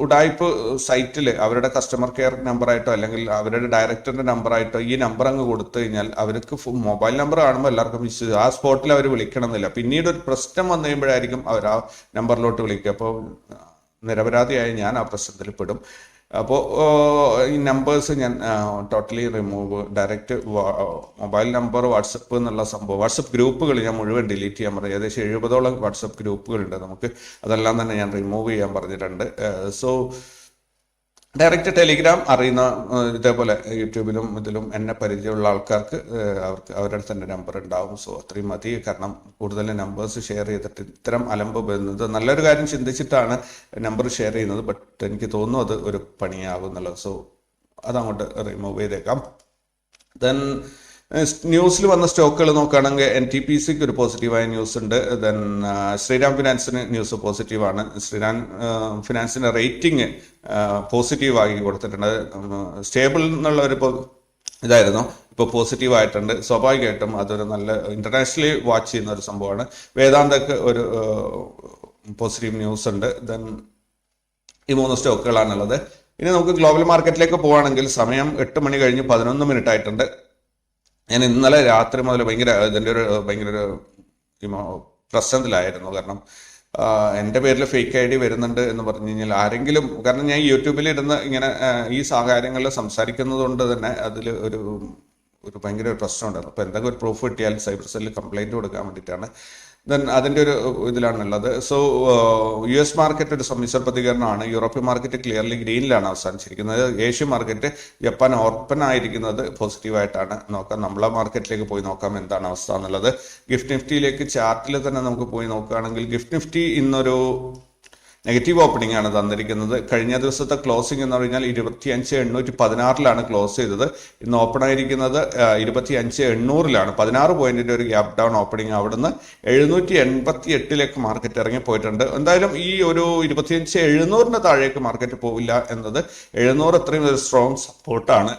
ഉടായ്പ് സൈറ്റിൽ അവരുടെ കസ്റ്റമർ കെയർ നമ്പറായിട്ടോ അല്ലെങ്കിൽ അവരുടെ ഡയറക്ടറിന്റെ നമ്പറായിട്ടോ ഈ നമ്പർ അങ്ങ് കൊടുത്തു കഴിഞ്ഞാൽ അവർക്ക് മൊബൈൽ നമ്പർ കാണുമ്പോൾ എല്ലാവർക്കും വിശ്വസിച്ച് ആ സ്പോട്ടിൽ അവർ വിളിക്കണമെന്നില്ല. പിന്നീട് ഒരു പ്രശ്നം വന്നു കഴിയുമ്പോഴായിരിക്കും അവർ ആ നമ്പറിലോട്ട് വിളിക്കുക. അപ്പോൾ നിരപരാധിയായ ഞാൻ ആ പ്രശ്നത്തിൽ പെടും അപ്പോൾ ഈ നമ്പേഴ്സ് ഞാൻ totally remove direct mobile number WhatsApp എന്നുള്ള സംഭവം. വാട്സപ്പ് ഗ്രൂപ്പുകൾ ഞാൻ മുഴുവൻ ഡിലീറ്റ് ചെയ്യാൻ പറഞ്ഞു. ഏകദേശം എഴുപതോളം വാട്സപ്പ് ഗ്രൂപ്പുകളുണ്ട്. നമുക്ക് അതെല്ലാം തന്നെ ഞാൻ റിമൂവ് ചെയ്യാൻ പറഞ്ഞിട്ടുണ്ട്. സോ ഡയറക്റ്റ് ടെലിഗ്രാം അറിയുന്ന ഇതേപോലെ യൂട്യൂബിലും ഇതിലും എന്നെ പരിചയമുള്ള ആൾക്കാർക്ക് അവർക്ക് അവരുടെ തന്നെ നമ്പർ ഉണ്ടാവും. സോ അത്രയും മതി. കാരണം കൂടുതൽ നമ്പേഴ്സ് ഷെയർ ചെയ്തിട്ട് ഇത്തരം അലമ്പ് വരുന്നത് നല്ലൊരു കാര്യം ചിന്തിച്ചിട്ടാണ് നമ്പർ ഷെയർ ചെയ്യുന്നത്. ബട്ട് എനിക്ക് തോന്നുന്നു അത് ഒരു പണിയാകും എന്നുള്ളത്. സോ അതങ്ങോട്ട് റിമൂവ് ചെയ്തേക്കാം. ദെൻ ന്യൂസിൽ വന്ന സ്റ്റോക്കുകൾ നോക്കുകയാണെങ്കിൽ എൻ ടി പി സിക്ക് ഒരു പോസിറ്റീവായ ന്യൂസ് ഉണ്ട് ദെൻ ശ്രീരാം ഫിനാൻസിന് ന്യൂസ് പോസിറ്റീവാണ്. ശ്രീരാം ഫിനാൻസിന്റെ റേറ്റിംഗ് പോസിറ്റീവ് ആക്കി കൊടുത്തിട്ടുണ്ട്. സ്റ്റേബിൾ എന്നുള്ള ഒരു ഇതായിരുന്നു. ഇപ്പോൾ പോസിറ്റീവ് ആയിട്ടുണ്ട് സ്വാഭാവികമായിട്ടും അതൊരു നല്ല ഇന്റർനാഷണലി വാച്ച് ചെയ്യുന്ന ഒരു സംഭവമാണ്. വേദാന്തക്ക് ഒരു പോസിറ്റീവ് ന്യൂസ് ഉണ്ട് ദെൻ ഈ മൂന്ന് സ്റ്റോക്കുകളാണുള്ളത്. ഇനി നമുക്ക് ഗ്ലോബൽ മാർക്കറ്റിലേക്ക് പോവുകയാണെങ്കിൽ സമയം എട്ട് മണി കഴിഞ്ഞ് പതിനൊന്ന് മിനിറ്റ് ആയിട്ടുണ്ട്. ഞാൻ ഇന്നലെ രാത്രി മുതൽ ഭയങ്കര ഇതിന്റെ ഒരു ഭയങ്കര ഒരു പ്രശ്നത്തിലായിരുന്നു. കാരണം എന്റെ പേരിൽ ഫേക്ക് ഐ ഡി വരുന്നുണ്ട് എന്ന് പറഞ്ഞു കഴിഞ്ഞാൽ ആരെങ്കിലും കാരണം ഞാൻ യൂട്യൂബിൽ ഇരുന്ന് ഇങ്ങനെ ഈ സാഹചര്യങ്ങളിൽ സംസാരിക്കുന്നത് കൊണ്ട് തന്നെ അതിൽ ഒരു ഒരു ഭയങ്കര ഒരു പ്രശ്നമുണ്ടായിരുന്നു. അപ്പോൾ എന്തെങ്കിലും ഒരു പ്രൂഫ് കിട്ടിയാൽ സൈബർ സെല്ലിൽ കംപ്ലൈന്റ് കൊടുക്കാൻ വേണ്ടിയിട്ടാണ് ദെൻ അതിന്റെ ഒരു ഇതിലാണുള്ളത് സോ യു എസ് മാർക്കറ്റ് ഒരു സമ്മിശ്ര പ്രതികരണമാണ് യൂറോപ്യൻ മാർക്കറ്റ് ക്ലിയർലി ഗ്രീനിലാണ് അവസാനിച്ചിരിക്കുന്നത്. ഏഷ്യൻ മാർക്കറ്റ് ജപ്പാൻ ഓപ്പൺ ആയിരിക്കുന്നത് പോസിറ്റീവായിട്ടാണ് നോക്കാം നമ്മളെ മാർക്കറ്റിലേക്ക് പോയി നോക്കാം എന്താണ് അവസ്ഥ എന്നുള്ളത്. ഗിഫ്റ്റ് നിഫ്റ്റിയിലേക്ക് ചാർട്ടിൽ തന്നെ നമുക്ക് പോയി നോക്കുകയാണെങ്കിൽ ഗിഫ്റ്റ് നിഫ്റ്റി ഇന്നൊരു നെഗറ്റീവ് ഓപ്പണിംഗ് ആണ് തന്നിരിക്കുന്നത്. കഴിഞ്ഞ ദിവസത്തെ ക്ലോസിംഗ് എന്ന് പറഞ്ഞാൽ ഇരുപത്തി അഞ്ച് എണ്ണൂറ്റി പതിനാറിലാണ് ക്ലോസ് ചെയ്തത്. ഇന്ന് ഓപ്പൺ ആയിരിക്കുന്നത് ഇരുപത്തി അഞ്ച് എണ്ണൂറിലാണ്. പതിനാറ് പോയിന്റിന്റെ ഒരു ഗ്യാപ് ഡൗൺ ഓപ്പണിംഗ് അവിടുന്ന് എഴുന്നൂറ്റി എൺപത്തി എട്ടിലേക്ക് മാർക്കറ്റ് ഇറങ്ങി പോയിട്ടുണ്ട്. എന്തായാലും ഈ ഒരു ഇരുപത്തിയഞ്ച് എഴുന്നൂറിന്റെ താഴേക്ക് മാർക്കറ്റ് പോവില്ല എന്നത് എഴുന്നൂറ് അത്രയും ഒരു സ്ട്രോങ് സപ്പോർട്ടാണ്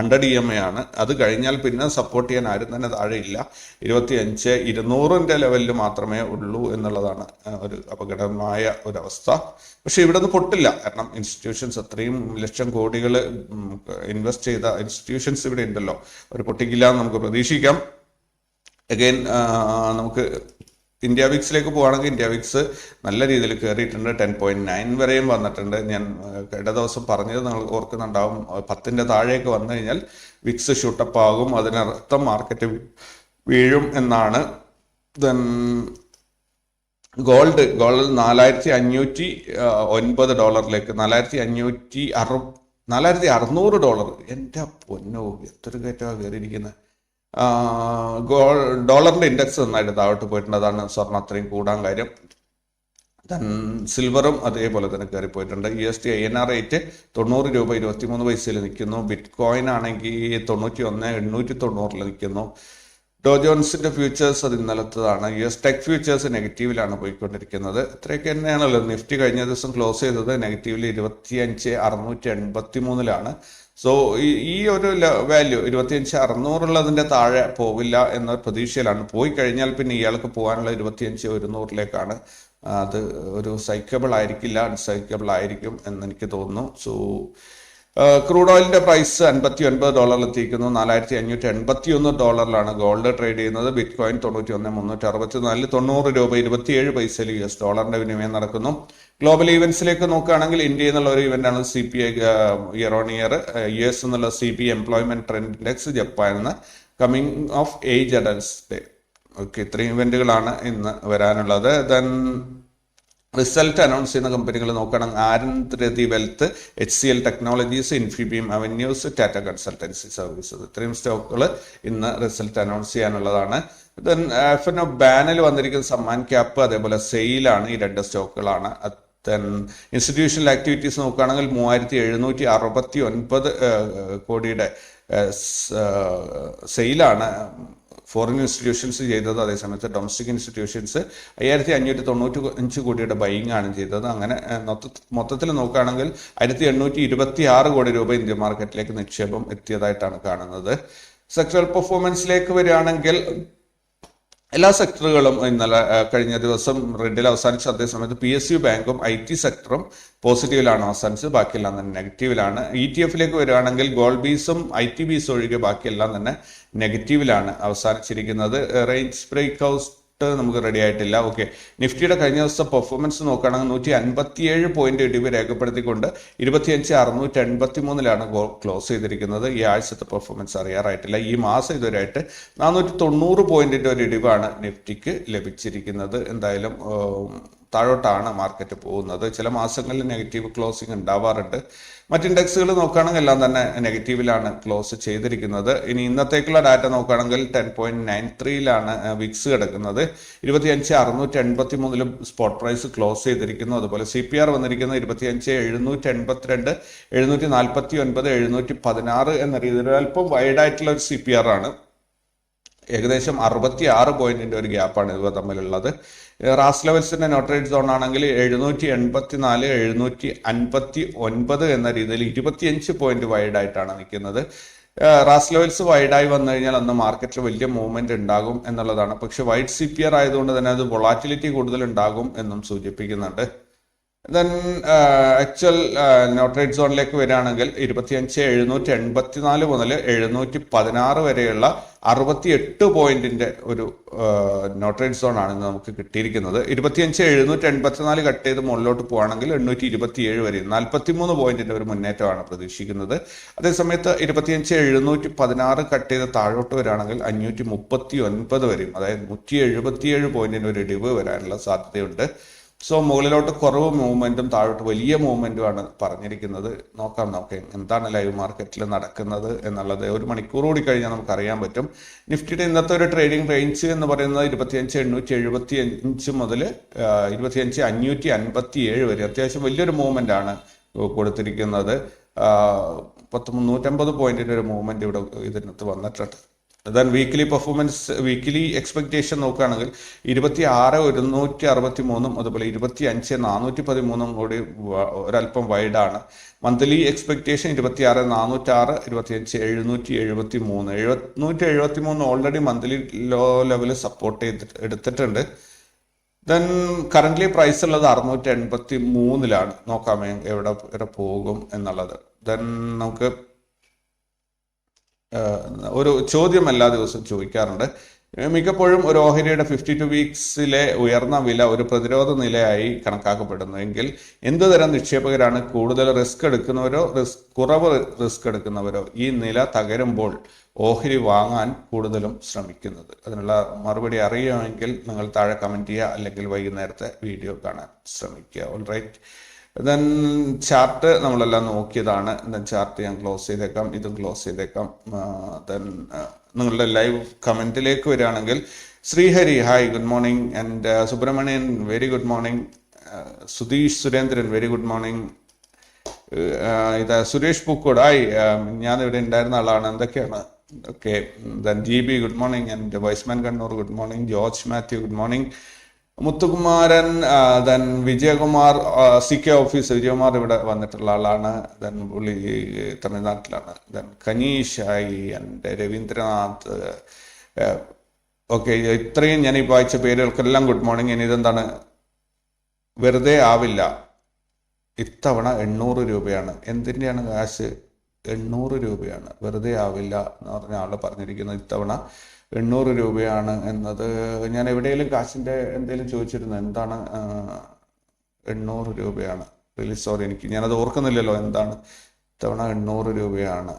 ഹൺഡ്രഡ് ഇ എം എ ആണ്. അത് കഴിഞ്ഞാൽ പിന്നെ സപ്പോർട്ട് ചെയ്യാൻ ആരും തന്നെ താഴെ ഇല്ല. ഇരുപത്തിയഞ്ച് ഇരുന്നൂറിന്റെ ലെവലിൽ മാത്രമേ ഉള്ളൂ എന്നുള്ളതാണ് ഒരു അപകടമായ ഒരു അവസ്ഥ. പക്ഷെ ഇവിടെ നിന്ന് പൊട്ടില്ല. കാരണം ഇൻസ്റ്റിറ്റ്യൂഷൻസ് അത്രയും ലക്ഷം കോടികൾ ഇൻവെസ്റ്റ് ചെയ്ത ഇൻസ്റ്റിറ്റ്യൂഷൻസ് ഇവിടെ ഉണ്ടല്ലോ. അവർ പൊട്ടിക്കില്ല എന്ന് നമുക്ക് പ്രതീക്ഷിക്കാം. അഗൈൻ നമുക്ക് ഇന്ത്യ വിക്സിലേക്ക് പോവുകയാണെങ്കിൽ ഇന്ത്യ വിക്സ് നല്ല രീതിയിൽ കയറിയിട്ടുണ്ട് ടെൻ പോയിന്റ് നയൻ വരെയും വന്നിട്ടുണ്ട്. ഞാൻ കഴിഞ്ഞ ദിവസം പറഞ്ഞത് നിങ്ങൾ ഓർക്കുന്നുണ്ടാവും. പത്തിന്റെ താഴേക്ക് വന്നു കഴിഞ്ഞാൽ വിക്സ് ഷൂട്ടപ്പ് ആകും. അതിനർത്ഥം മാർക്കറ്റ് വീഴും എന്നാണ്. ദെൻ ഗോൾഡ് ഗോൾഡ് നാലായിരത്തി അഞ്ഞൂറ്റി ഒൻപത് ഡോളറിലേക്ക് നാലായിരത്തി അഞ്ഞൂറ്റി അറു നാലായിരത്തി അറുന്നൂറ് ഡോളർ. എന്റെ പൊന്നോ എത്ര കയറ്റമാണ് കയറിയിരിക്കുന്നത് ഗോൾ ഡോളറിന്റെ ഇൻഡെക്സ് നന്നായിട്ട് താഴോട്ട് പോയിട്ടുണ്ട്. അതാണ് സ്വർണം അത്രയും കൂടാൻ കാര്യം. ദൻ സിൽവറും അതേപോലെ തന്നെ കയറിപ്പോയിട്ടുണ്ട്. U S D I N R rate തൊണ്ണൂറ് രൂപ ഇരുപത്തിമൂന്ന് പൈസയിൽ നിൽക്കുന്നു. ബിറ്റ് കോയിൻ ആണെങ്കിൽ തൊണ്ണൂറ്റി ഒന്ന് എണ്ണൂറ്റി തൊണ്ണൂറിൽ നിൽക്കുന്നു. ഡോ ജോൺസിന്റെ ഫ്യൂച്ചേഴ്സ് അത് ഇന്നലത്തതാണ്. യു എസ് ടെക് ഫ്യൂച്ചേഴ്സ് നെഗറ്റീവിലാണ് പോയിക്കൊണ്ടിരിക്കുന്നത്. ഇത്രയൊക്കെ തന്നെയാണല്ലോ. നിഫ്റ്റി കഴിഞ്ഞ ദിവസം ക്ലോസ് ചെയ്തത് നെഗറ്റീവിൽ ഇരുപത്തി അഞ്ച് അറുന്നൂറ്റി എൺപത്തി മൂന്നിലാണ് സോ ഈ ഒരു വാല്യൂ ഇരുപത്തിയഞ്ച് അറുന്നൂറുള്ളതിന്റെ താഴെ പോവില്ല എന്ന പ്രതീക്ഷയിലാണ്. പോയി കഴിഞ്ഞാൽ പിന്നെ ഇയാൾക്ക് പോകാനുള്ള ഇരുപത്തിയഞ്ച് ഒരുന്നൂറിലേക്കാണ്. അത് ഒരു സൈക്കബിൾ ആയിരിക്കില്ല അൺസൈക്കബിൾ ആയിരിക്കും എന്ന് എനിക്ക് തോന്നുന്നു. സോ ക്രൂഡ് ഓയിലിന്റെ പ്രൈസ് അൻപത്തി ഒൻപത് ഡോളറിൽ എത്തിക്കുന്നു നാലായിരത്തി അഞ്ഞൂറ്റി എൺപത്തി ഒന്ന് ഡോളറിലാണ് ഗോൾഡ് ട്രേഡ് ചെയ്യുന്നത്. ബിറ്റ് കോയിൻ തൊണ്ണൂറ്റി ഒന്ന് മുന്നൂറ്റി അറുപത്തി നാലിൽ തൊണ്ണൂറ് രൂപ ഇരുപത്തിയേഴ് പൈസയിൽ യു എസ് ഡോളറിന്റെ വിനിമയം നടക്കുന്നു. ഗ്ലോബൽ ഇവന്റ്സിലേക്ക് നോക്കുകയാണെങ്കിൽ ഇന്ത്യ എന്നുള്ള ഒരു ഇവന്റ് ആണ് C P I year on year U S എന്നുള്ള C P employment trend index Japan എന്ന coming of age adults day okay ഇത്രയും ഇവന്റുകളാണ് ഇന്ന് വരാനുള്ളത്. ദെൻ റിസൾട്ട് അനൗൺസ് ചെയ്യുന്ന കമ്പനികൾ നോക്കണം. ആരന്ദ്രതി wealth H C L technologies Infibeam avenues Tata consultancy services ഇത്രയും സ്റ്റോക്കുകൾ ഇന്ന് റിസൾട്ട് അനൗൺസ് ചെയ്യാനുള്ളതാണ്. ദെൻ എഫ് എൻ ഒ ബാനിൽ വന്നിരിക്കുന്ന സമ്മാൻ ക്യാപ്പ് അതേപോലെ സെയിലാണ് ഈ രണ്ട് സ്റ്റോക്കുകളാണ് ദെൻ ഇൻസ്റ്റിറ്റ്യൂഷണൽ ആക്ടിവിറ്റീസ് നോക്കുകയാണെങ്കിൽ മൂവായിരത്തി എഴുന്നൂറ്റി അറുപത്തി ഒൻപത് കോടിയുടെ സെയിലാണ് ഫോറിൻ ഇൻസ്റ്റിറ്റ്യൂഷൻസ് ചെയ്തത് അതേസമയത്ത് ഡൊമസ്റ്റിക് ഇൻസ്റ്റിറ്റ്യൂഷൻസ് അയ്യായിരത്തി അഞ്ഞൂറ്റി തൊണ്ണൂറ്റി അഞ്ച് കോടിയുടെ ബൈങ് ആണ് ചെയ്തത്. അങ്ങനെ മൊത്തത്തിൽ നോക്കുകയാണെങ്കിൽ ആയിരത്തി എണ്ണൂറ്റി ഇരുപത്തി ആറ് കോടി രൂപ ഇന്ത്യൻ മാർക്കറ്റിലേക്ക് നിക്ഷേപം എത്തിയതായിട്ടാണ് കാണുന്നത്. സെക്ടറൽ പെർഫോമൻസിലേക്ക് വരികയാണെങ്കിൽ എല്ലാ സെക്ടറുകളും ഇന്നലെ കഴിഞ്ഞ ദിവസം റെഡിൽ അവസാനിച്ച അതേ സമയത്ത് പി എസ് യു ബാങ്കും ഐ ടി സെക്ടറും പോസിറ്റീവിലാണ് അവസാനിച്ചത് ബാക്കിയെല്ലാം തന്നെ നെഗറ്റീവിലാണ്. ഇ ടി എഫിലേക്ക് വരികയാണെങ്കിൽ ഗോൾഡ് ബീസും ഐ ടി ബീസും ഒഴികെ ബാക്കിയെല്ലാം തന്നെ നെഗറ്റീവിലാണ് അവസാനിച്ചിരിക്കുന്നത്. റേഞ്ച് ബ്രേക്ക് ഔട്ട് നമുക്ക് റെഡി ആയിട്ടില്ല. ഓക്കെ നിഫ്റ്റിയുടെ കഴിഞ്ഞ ദിവസത്തെ പെർഫോമൻസ് നോക്കുകയാണെങ്കിൽ നൂറ്റി അൻപത്തിയേഴ് പോയിന്റ് ഇടിവ് രേഖപ്പെടുത്തിക്കൊണ്ട് ഇരുപത്തിയഞ്ച് അറുന്നൂറ്റി എൺപത്തി മൂന്നിലാണ് ക്ലോസ് ചെയ്തിരിക്കുന്നത്. ഈ ആഴ്ചത്തെ പെർഫോമൻസ് അറിയാറായിട്ടില്ല. ഈ മാസം ഇതുവരെയായിട്ട് നാനൂറ്റി തൊണ്ണൂറ് പോയിന്റിന്റെ ഒരു ഇടിവാണ് നിഫ്റ്റിക്ക് ലഭിച്ചിരിക്കുന്നത്. എന്തായാലും താഴോട്ടാണ് മാർക്കറ്റ് പോകുന്നത്. ചില മാസങ്ങളിൽ നെഗറ്റീവ് ക്ലോസിംഗ് ഉണ്ടാവാറുണ്ട്. മറ്റ് ഇൻഡെക്സുകൾ നോക്കുകയാണെങ്കിൽ എല്ലാം തന്നെ നെഗറ്റീവിലാണ് ക്ലോസ് ചെയ്തിരിക്കുന്നത്. ഇനി ഇന്നത്തേക്കുള്ള ഡാറ്റ നോക്കുകയാണെങ്കിൽ ടെൻ പോയിന്റ് നയൻ ത്രീയിലാണ് വിക്സ് കിടക്കുന്നത്. ഇരുപത്തിയഞ്ച് അറുന്നൂറ്റി എൺപത്തി മൂന്നിലും സ്പോട്ട് പ്രൈസ് ക്ലോസ് ചെയ്തിരിക്കുന്നു. അതുപോലെ സി പി ആർ വന്നിരിക്കുന്നത് ഇരുപത്തിയഞ്ച് എഴുന്നൂറ്റി എൺപത്തിരണ്ട് എഴുന്നൂറ്റി നാൽപ്പത്തി ഒൻപത് എഴുന്നൂറ്റി പതിനാറ് എന്ന രീതിയിൽ അല്പം വൈഡായിട്ടുള്ള ഒരു സി പി ആർ ആണ്. ഏകദേശം അറുപത്തി ആറ് പോയിന്റിന്റെ ഒരു ഗ്യാപ്പാണ് ഇവ തമ്മിലുള്ളത്. റാസ് ലെവൽസിന്റെ നോട്ടറേറ്റ് സോൺ ആണെങ്കിൽ എഴുന്നൂറ്റി എൺപത്തി നാല് എഴുന്നൂറ്റി അൻപത്തി ഒൻപത് എന്ന രീതിയിൽ ഇരുപത്തിയഞ്ച് പോയിന്റ് വൈഡ് ആയിട്ടാണ് നിൽക്കുന്നത്. റാസ് ലെവൽസ് വൈഡായി വന്നു കഴിഞ്ഞാൽ അന്ന് മാർക്കറ്റിൽ വലിയ മൂവ്മെന്റ് ഉണ്ടാകും എന്നുള്ളതാണ്. പക്ഷെ വൈഡ് സി പി ആർ ആയതുകൊണ്ട് തന്നെ അത് വൊളാറ്റിലിറ്റി കൂടുതൽ ഉണ്ടാകും എന്നും സൂചിപ്പിക്കുന്നുണ്ട്. ദെൻ ആക്ച്വൽ നോട്ടറേറ്റ് സോണിലേക്ക് വരികയാണെങ്കിൽ ഇരുപത്തിയഞ്ച് എഴുന്നൂറ്റി എൺപത്തിനാല് മുതൽ എഴുന്നൂറ്റി പതിനാറ് വരെയുള്ള അറുപത്തി എട്ട് പോയിന്റിന്റെ ഒരു നോട്ടറേറ്റ് സോണാണ് ഇന്ന് നമുക്ക് കിട്ടിയിരിക്കുന്നത്. ഇരുപത്തിയഞ്ച് എഴുന്നൂറ്റി എൺപത്തിനാല് കട്ട് ചെയ്ത് മുകളിലോട്ട് പോകുകയാണെങ്കിൽ എണ്ണൂറ്റി ഇരുപത്തിയേഴ് വരെ നാൽപ്പത്തിമൂന്ന് പോയിന്റിന്റെ ഒരു മുന്നേറ്റമാണ് പ്രതീക്ഷിക്കുന്നത്. അതേസമയത്ത് ഇരുപത്തിയഞ്ച് എഴുന്നൂറ്റി പതിനാറ് കട്ട് ചെയ്ത് താഴോട്ട് വരികയാണെങ്കിൽ അഞ്ഞൂറ്റി മുപ്പത്തി ഒൻപത് വരെയും അതായത് നൂറ്റി എഴുപത്തിയേഴ് പോയിന്റിന്റെ ഒരു ഇടിവ് വരാനുള്ള സാധ്യതയുണ്ട്. സോ മുകളിലോട്ട് കുറവ് മൂവ്മെന്റും താഴോട്ട് വലിയ മൂവ്മെന്റുമാണ് പറഞ്ഞിരിക്കുന്നത്. നോക്കാം നമുക്ക് എന്താണ് ലൈവ് മാർക്കറ്റിൽ നടക്കുന്നത് എന്നുള്ളത്. ഒരു മണിക്കൂർ കൂടി കഴിഞ്ഞാൽ നമുക്ക് അറിയാൻ പറ്റും. നിഫ്റ്റിയുടെ ഇന്നത്തെ ഒരു ട്രേഡിംഗ് റേഞ്ച് എന്ന് പറയുന്നത് ഇരുപത്തിയഞ്ച് എണ്ണൂറ്റി എഴുപത്തി അഞ്ച് മുതൽ ഇരുപത്തിയഞ്ച് അഞ്ഞൂറ്റി അൻപത്തി ഏഴ് വരെ. അത്യാവശ്യം വലിയൊരു മൂവ്മെന്റ് ആണ് കൊടുത്തിരിക്കുന്നത്. പത്ത് മുന്നൂറ്റമ്പത് പോയിന്റിന്റെ ഒരു മൂവ്മെന്റ് ഇവിടെ ഇതിനകത്ത് വന്നിട്ടുണ്ട്. Then weekly performance weekly expectation നോക്കുകയാണെങ്കിൽ ഇരുപത്തി ആറ് ഒരുന്നൂറ്റി അറുപത്തി മൂന്നും അതുപോലെ ഇരുപത്തി അഞ്ച് നാനൂറ്റി പതിമൂന്നും കൂടി ഒരല്പം വൈഡാണ് മന്ത്ലി എക്സ്പെക്ടേഷൻ ഇരുപത്തി ആറ് നാനൂറ്റി ആറ് ഇരുപത്തി അഞ്ച് എഴുന്നൂറ്റി എഴുപത്തി മൂന്ന് എഴുന്നൂറ്റി എഴുപത്തി മൂന്ന് already monthly low level support ചെയ്തിട്ട് എടുത്തിട്ടുണ്ട്. ദെൻ കറന്റ്ലി പ്രൈസ് ഉള്ളത് അറുന്നൂറ്റി എൺപത്തി മൂന്നിലാണ് നോക്കാം എവിടെ എവിടെ പോകും എന്നുള്ളത്. ദെൻ നമുക്ക് ഒരു ചോദ്യം എല്ലാ ദിവസവും ചോദിക്കാറുണ്ട് മിക്കപ്പോഴും ഒരു ഓഹരിയുടെ ഫിഫ്റ്റി ടു വീക്സിലെ ഉയർന്ന വില ഒരു പ്രതിരോധ നിലയായി കണക്കാക്കപ്പെടുന്നു. എങ്കിൽ എന്ത് തരം നിക്ഷേപകരാണ് കൂടുതൽ റിസ്ക് എടുക്കുന്നവരോ റിസ്ക് കുറവ് റിസ്ക് എടുക്കുന്നവരോ ഈ നില തകരുമ്പോൾ ഓഹരി വാങ്ങാൻ കൂടുതലും ശ്രമിക്കുന്നത്? അതിനുള്ള മറുപടി അറിയുമെങ്കിൽ നിങ്ങൾ താഴെ കമന്റ് ചെയ്യുക. അല്ലെങ്കിൽ വൈകുന്നേരത്തെ വീഡിയോ കാണാൻ ശ്രമിക്കുക. ഓൾ റൈറ്റ് ദെൻ ചാർട്ട് നമ്മളെല്ലാം നോക്കിയതാണ്. ദെൻ ചാർട്ട് ഞാൻ ക്ലോസ് ചെയ്തേക്കാം. ഇതും ക്ലോസ് ചെയ്തേക്കാം. ദെൻ നിങ്ങളുടെ ലൈവ് കമന്റിലേക്ക് വരികയാണെങ്കിൽ Srihari hi good morning and Subramanian very good morning Sudheesh Surendran very good morning ഇത് സുരേഷ് പൂക്കോട് ഹായ് ഞാൻ ഇവിടെ ഉണ്ടായിരുന്ന ആളാണ്. എന്തൊക്കെയാണ്? Okay then G B good morning and Wiseman Kannur good morning George Mathew good morning Muthukumaran then Vijayakumar C K office Vijayakumar ഇവിടെ വന്നിട്ടുള്ള ആളാണ്. Then പുള്ളി തമിഴ്നാട്ടിലാണ്. ദൻ കനീഷ് എന്റെ രവീന്ദ്രനാഥ് ഓക്കെ ഇത്രയും ഞാൻ ഈ വായിച്ച പേരുകൾക്കെല്ലാം ഗുഡ് മോർണിംഗ്. ഇനി ഇതെന്താണ്? വെറുതെ ആവില്ല. ഇത്തവണ എണ്ണൂറ് രൂപയാണ്. എന്തിന്റെയാണ് കാശ്? എണ്ണൂറ് രൂപയാണ്. വെറുതെ ആവില്ല എന്ന് പറഞ്ഞ ആൾ പറഞ്ഞിരിക്കുന്നത് ഇത്തവണ എണ്ണൂറ് രൂപയാണ് എന്നത്. ഞാൻ എവിടെയെങ്കിലും കാശിന്റെ എന്തെങ്കിലും ചോദിച്ചിരുന്നു? എന്താണ് എണ്ണൂറ് രൂപയാണ്? റിലീസ് സോറി എനിക്ക് ഞാനത് ഓർക്കുന്നില്ലല്ലോ എന്താണ്. ഇത്തവണ എണ്ണൂറ് രൂപയാണ്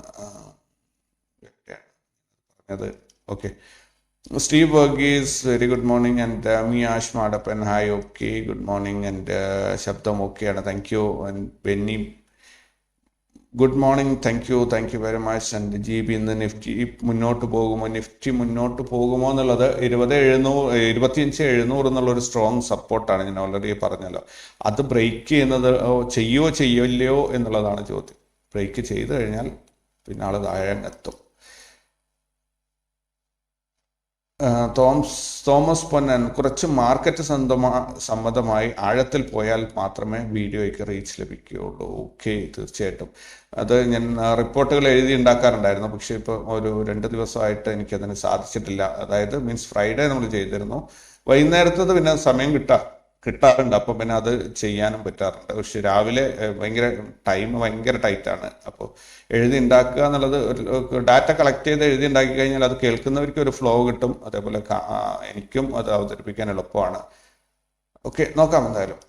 പറഞ്ഞത്. Okay Steve Varghese very good morning and Miyash Madappan hi okay good morning and ശബ്ദം ഓക്കെയാണ് thank you and Benny good morning thank you thank you very much and G B ഇന്ന് നിഫ്റ്റി മുന്നോട്ട് പോകുമോ? നിഫ്റ്റി മുന്നോട്ട് പോകുമോ എന്നുള്ളത് ഇരുപത് എഴുന്നൂറ് ഇരുപത്തിയഞ്ച് എഴുന്നൂറ് എന്നുള്ള ഒരു സ്ട്രോങ് സപ്പോർട്ടാണ് ഞാൻ ഓൾറെഡി പറഞ്ഞല്ലോ. അത് ബ്രേക്ക് ചെയ്യുന്നത് ചെയ്യോ ചെയ്യില്ലയോ എന്നുള്ളതാണ് ചോദ്യം. ബ്രേക്ക് ചെയ്ത് കഴിഞ്ഞാൽ പിന്നെ ആൾ താഴെ എത്തും ആ, തോംസ് തോമസ് പൊന്നൻ കുറച്ച് മാർക്കറ്റ് സംബന്ധമാ സംബന്ധമായി ആഴത്തിൽ പോയാൽ മാത്രമേ വീഡിയോയ്ക്ക് റീച്ച് ലഭിക്കുകയുള്ളൂ. ഓക്കെ തീർച്ചയായിട്ടും. അത് ഞാൻ റിപ്പോർട്ടുകൾ എഴുതി ഉണ്ടാക്കാറുണ്ടായിരുന്നു. പക്ഷേ ഇപ്പോൾ ഒരു രണ്ട് ദിവസമായിട്ട് എനിക്കതിന് സാധിച്ചിട്ടില്ല. അതായത് മീൻസ് ഫ്രൈഡേ നമ്മൾ ചെയ്തിരുന്നു. വൈകുന്നേരത്തത് പിന്നെ സമയം കിട്ടാ. കിട്ടാറുണ്ട്. അപ്പം പിന്നെ അത് ചെയ്യാനും പറ്റാറുണ്ട്. പക്ഷെ രാവിലെ ഭയങ്കര ടൈം ഭയങ്കര ടൈറ്റാണ്. അപ്പോൾ എഴുതി ഉണ്ടാക്കുക എന്നുള്ളത് ഒരു ഡാറ്റ കളക്ട് ചെയ്ത് എഴുതി ഉണ്ടാക്കി കഴിഞ്ഞാൽ അത് കേൾക്കുന്നവർക്ക് ഒരു ഫ്ലോ കിട്ടും. അതേപോലെ എനിക്കും അത് അവതരിപ്പിക്കാൻ എളുപ്പമാണ്. ഓക്കെ നോക്കാം എന്തായാലും.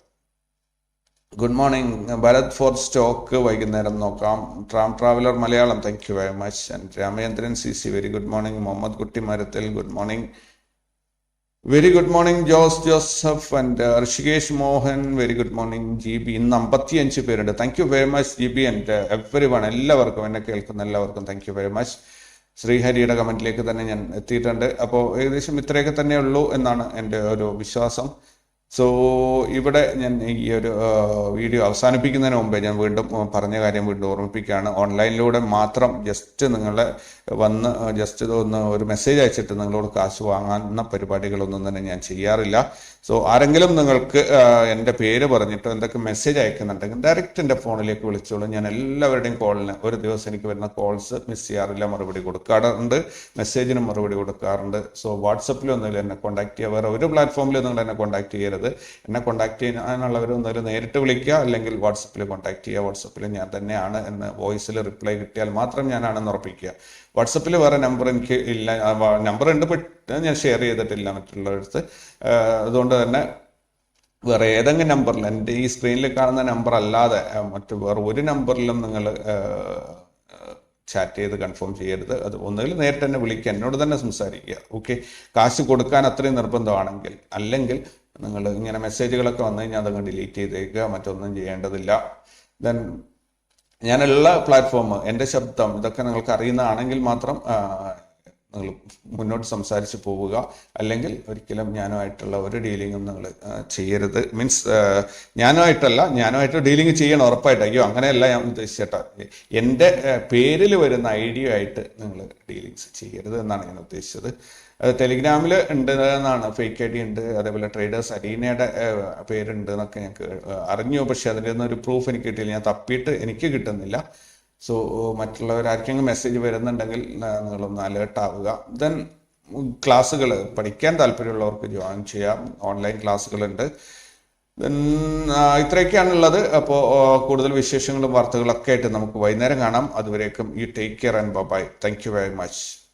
Good morning. Bharat for stock. വൈകുന്നേരം നോക്കാം. Tram traveller Malayalam. Thank you very much and Ramachandran C C. Very good morning Muhammad Kutty മരത്തിൽ good morning. Very good morning Jose Joseph and Rishikesh Mohan very good morning G B ഇന്ന് അമ്പത്തിയഞ്ച് പേരുണ്ട്. Thank you very much G B and everyone എല്ലാവർക്കും എന്നെ കേൾക്കുന്ന എല്ലാവർക്കും thank you very much ശ്രീഹരിയുടെ കമന്റിലേക്ക് തന്നെ ഞാൻ എത്തിയിട്ടുണ്ട്. അപ്പോൾ ഏകദേശം ഇത്രയൊക്കെ തന്നെ ഉള്ളൂ എന്നാണ് എന്റെ ഒരു വിശ്വാസം. സോ ഇവിടെ ഞാൻ ഈ ഒരു വീഡിയോ അവസാനിപ്പിക്കുന്നതിന് മുമ്പേ ഞാൻ വീണ്ടും പറഞ്ഞ കാര്യം വീണ്ടും ഓർമ്മിപ്പിക്കുകയാണ്. ഓൺലൈനിലൂടെ മാത്രം ജസ്റ്റ് നിങ്ങളെ വന്ന് ജസ്റ്റ് ഒന്ന് ഒരു മെസ്സേജ് അയച്ചിട്ട് നിങ്ങളോട് കാശ് വാങ്ങുന്ന പരിപാടികളൊന്നും തന്നെ ഞാൻ ചെയ്യാറില്ല. സോ ആരെങ്കിലും നിങ്ങൾക്ക് എന്റെ പേര് പറഞ്ഞിട്ടോ എന്തൊക്കെ മെസ്സേജ് അയക്കുന്നുണ്ടെങ്കിൽ ഡയറക്റ്റ് എന്റെ ഫോണിലേക്ക് വിളിച്ചോളൂ. ഞാൻ എല്ലാവരുടെയും കോളിന് ഒരു ദിവസം എനിക്ക് വരുന്ന കോൾസ് മിസ് ചെയ്യാറില്ല മറുപടി കൊടുക്കാറുണ്ട്. മെസ്സേജിന് മറുപടി കൊടുക്കാറുണ്ട്. സോ വാട്സപ്പിലൊന്നും എന്നെ കോൺടാക്ട് ചെയ്യുക വേറെ ഒരു പ്ലാറ്റ്ഫോമിലും നിങ്ങൾ എന്നെ കോൺടാക്ട് ചെയ്യരുത്. എന്നെ കോൺടാക്ട് ചെയ്യാനുള്ളവർ ഒന്നും നേരിട്ട് വിളിക്കുക അല്ലെങ്കിൽ വാട്സപ്പിൽ കോൺടാക്ട് ചെയ്യുക. വാട്സപ്പിൽ ഞാൻ തന്നെയാണ് എന്ന് വോയിസിൽ റിപ്ലൈ കിട്ടിയാൽ മാത്രം ഞാനാണെന്ന് ഉറപ്പിക്കുക. വാട്സപ്പിൽ വേറെ നമ്പർ എനിക്ക് ഇല്ല. നമ്പർ ഉണ്ട് പെട്ട് ഞാൻ ഷെയർ ചെയ്തിട്ടില്ല മറ്റുള്ളവരടുത്ത്. അതുകൊണ്ട് തന്നെ വേറെ ഏതെങ്കിലും നമ്പറിൽ എന്റെ ഈ സ്ക്രീനിൽ കാണുന്ന നമ്പർ അല്ലാതെ മറ്റു വേറെ ഒരു നമ്പറിലും നിങ്ങൾ ചാറ്റ് ചെയ്ത് കൺഫേം ചെയ്യരുത്. അത് ഒന്നുകിൽ നേരിട്ട് തന്നെ വിളിക്കുക. എന്നോട് തന്നെ സംസാരിക്കുക. ഓക്കെ കാശ് കൊടുക്കാൻ അത്രയും നിർബന്ധമാണെങ്കിൽ അല്ലെങ്കിൽ നിങ്ങൾ ഇങ്ങനെ മെസ്സേജുകളൊക്കെ വന്നു കഴിഞ്ഞാൽ അതങ്ങ് ഡിലീറ്റ് ചെയ്തേക്കുക മറ്റൊന്നും ചെയ്യേണ്ടതില്ല. ദെൻ ഞാനുള്ള പ്ലാറ്റ്ഫോം എന്റെ ശബ്ദം ഇതൊക്കെ നിങ്ങൾക്ക് അറിയുന്നതാണെങ്കിൽ മാത്രം നിങ്ങൾ മുന്നോട്ട് സംസാരിച്ച് പോവുക. അല്ലെങ്കിൽ ഒരിക്കലും ഞാനുമായിട്ടുള്ള ഒരു ഡീലിങ്ങും നിങ്ങൾ ചെയ്യരുത്. മീൻസ് ഞാനുമായിട്ടല്ല ഞാനുമായിട്ട് ഡീലിങ് ചെയ്യണം ഉറപ്പായിട്ട്. അയ്യോ അങ്ങനെയല്ല ഞാൻ ഉദ്ദേശിച്ചേട്ടാ. എന്റെ പേരിൽ വരുന്ന ഐഡിയ ആയിട്ട് നിങ്ങൾ ഡീലിങ്സ് ചെയ്യരുത് എന്നാണ് ഞാൻ ഉദ്ദേശിച്ചത്. അത് ടെലിഗ്രാമിൽ ഉണ്ട് എന്നാണ്. ഫേക്ക് ഐ ഡി ഉണ്ട്. അതേപോലെ ട്രേഡേഴ്സ് അരീനയുടെ പേരുണ്ട് എന്നൊക്കെ ഞങ്ങൾക്ക് അറിഞ്ഞു. പക്ഷെ അതിന്റെ ഒന്നും ഒരു പ്രൂഫ് എനിക്ക് കിട്ടിയില്ല. ഞാൻ തപ്പിയിട്ട് എനിക്ക് കിട്ടുന്നില്ല. സോ മറ്റുള്ളവർ ആർക്കെങ്കിലും മെസ്സേജ് വരുന്നുണ്ടെങ്കിൽ നിങ്ങളൊന്ന് അലേർട്ട് ആവുക. ദെൻ ക്ലാസ്സുകൾ പഠിക്കാൻ താല്പര്യമുള്ളവർക്ക് ജോയിൻ ചെയ്യാം. ഓൺലൈൻ ക്ലാസ്സുകളുണ്ട്. ദെൻ ഇത്രയൊക്കെയാണുള്ളത്. അപ്പോൾ കൂടുതൽ വിശേഷങ്ങളും വാർത്തകളൊക്കെ ആയിട്ട് നമുക്ക് വൈകുന്നേരം കാണാം. അതുവരേക്കും you take care and bye thank you very much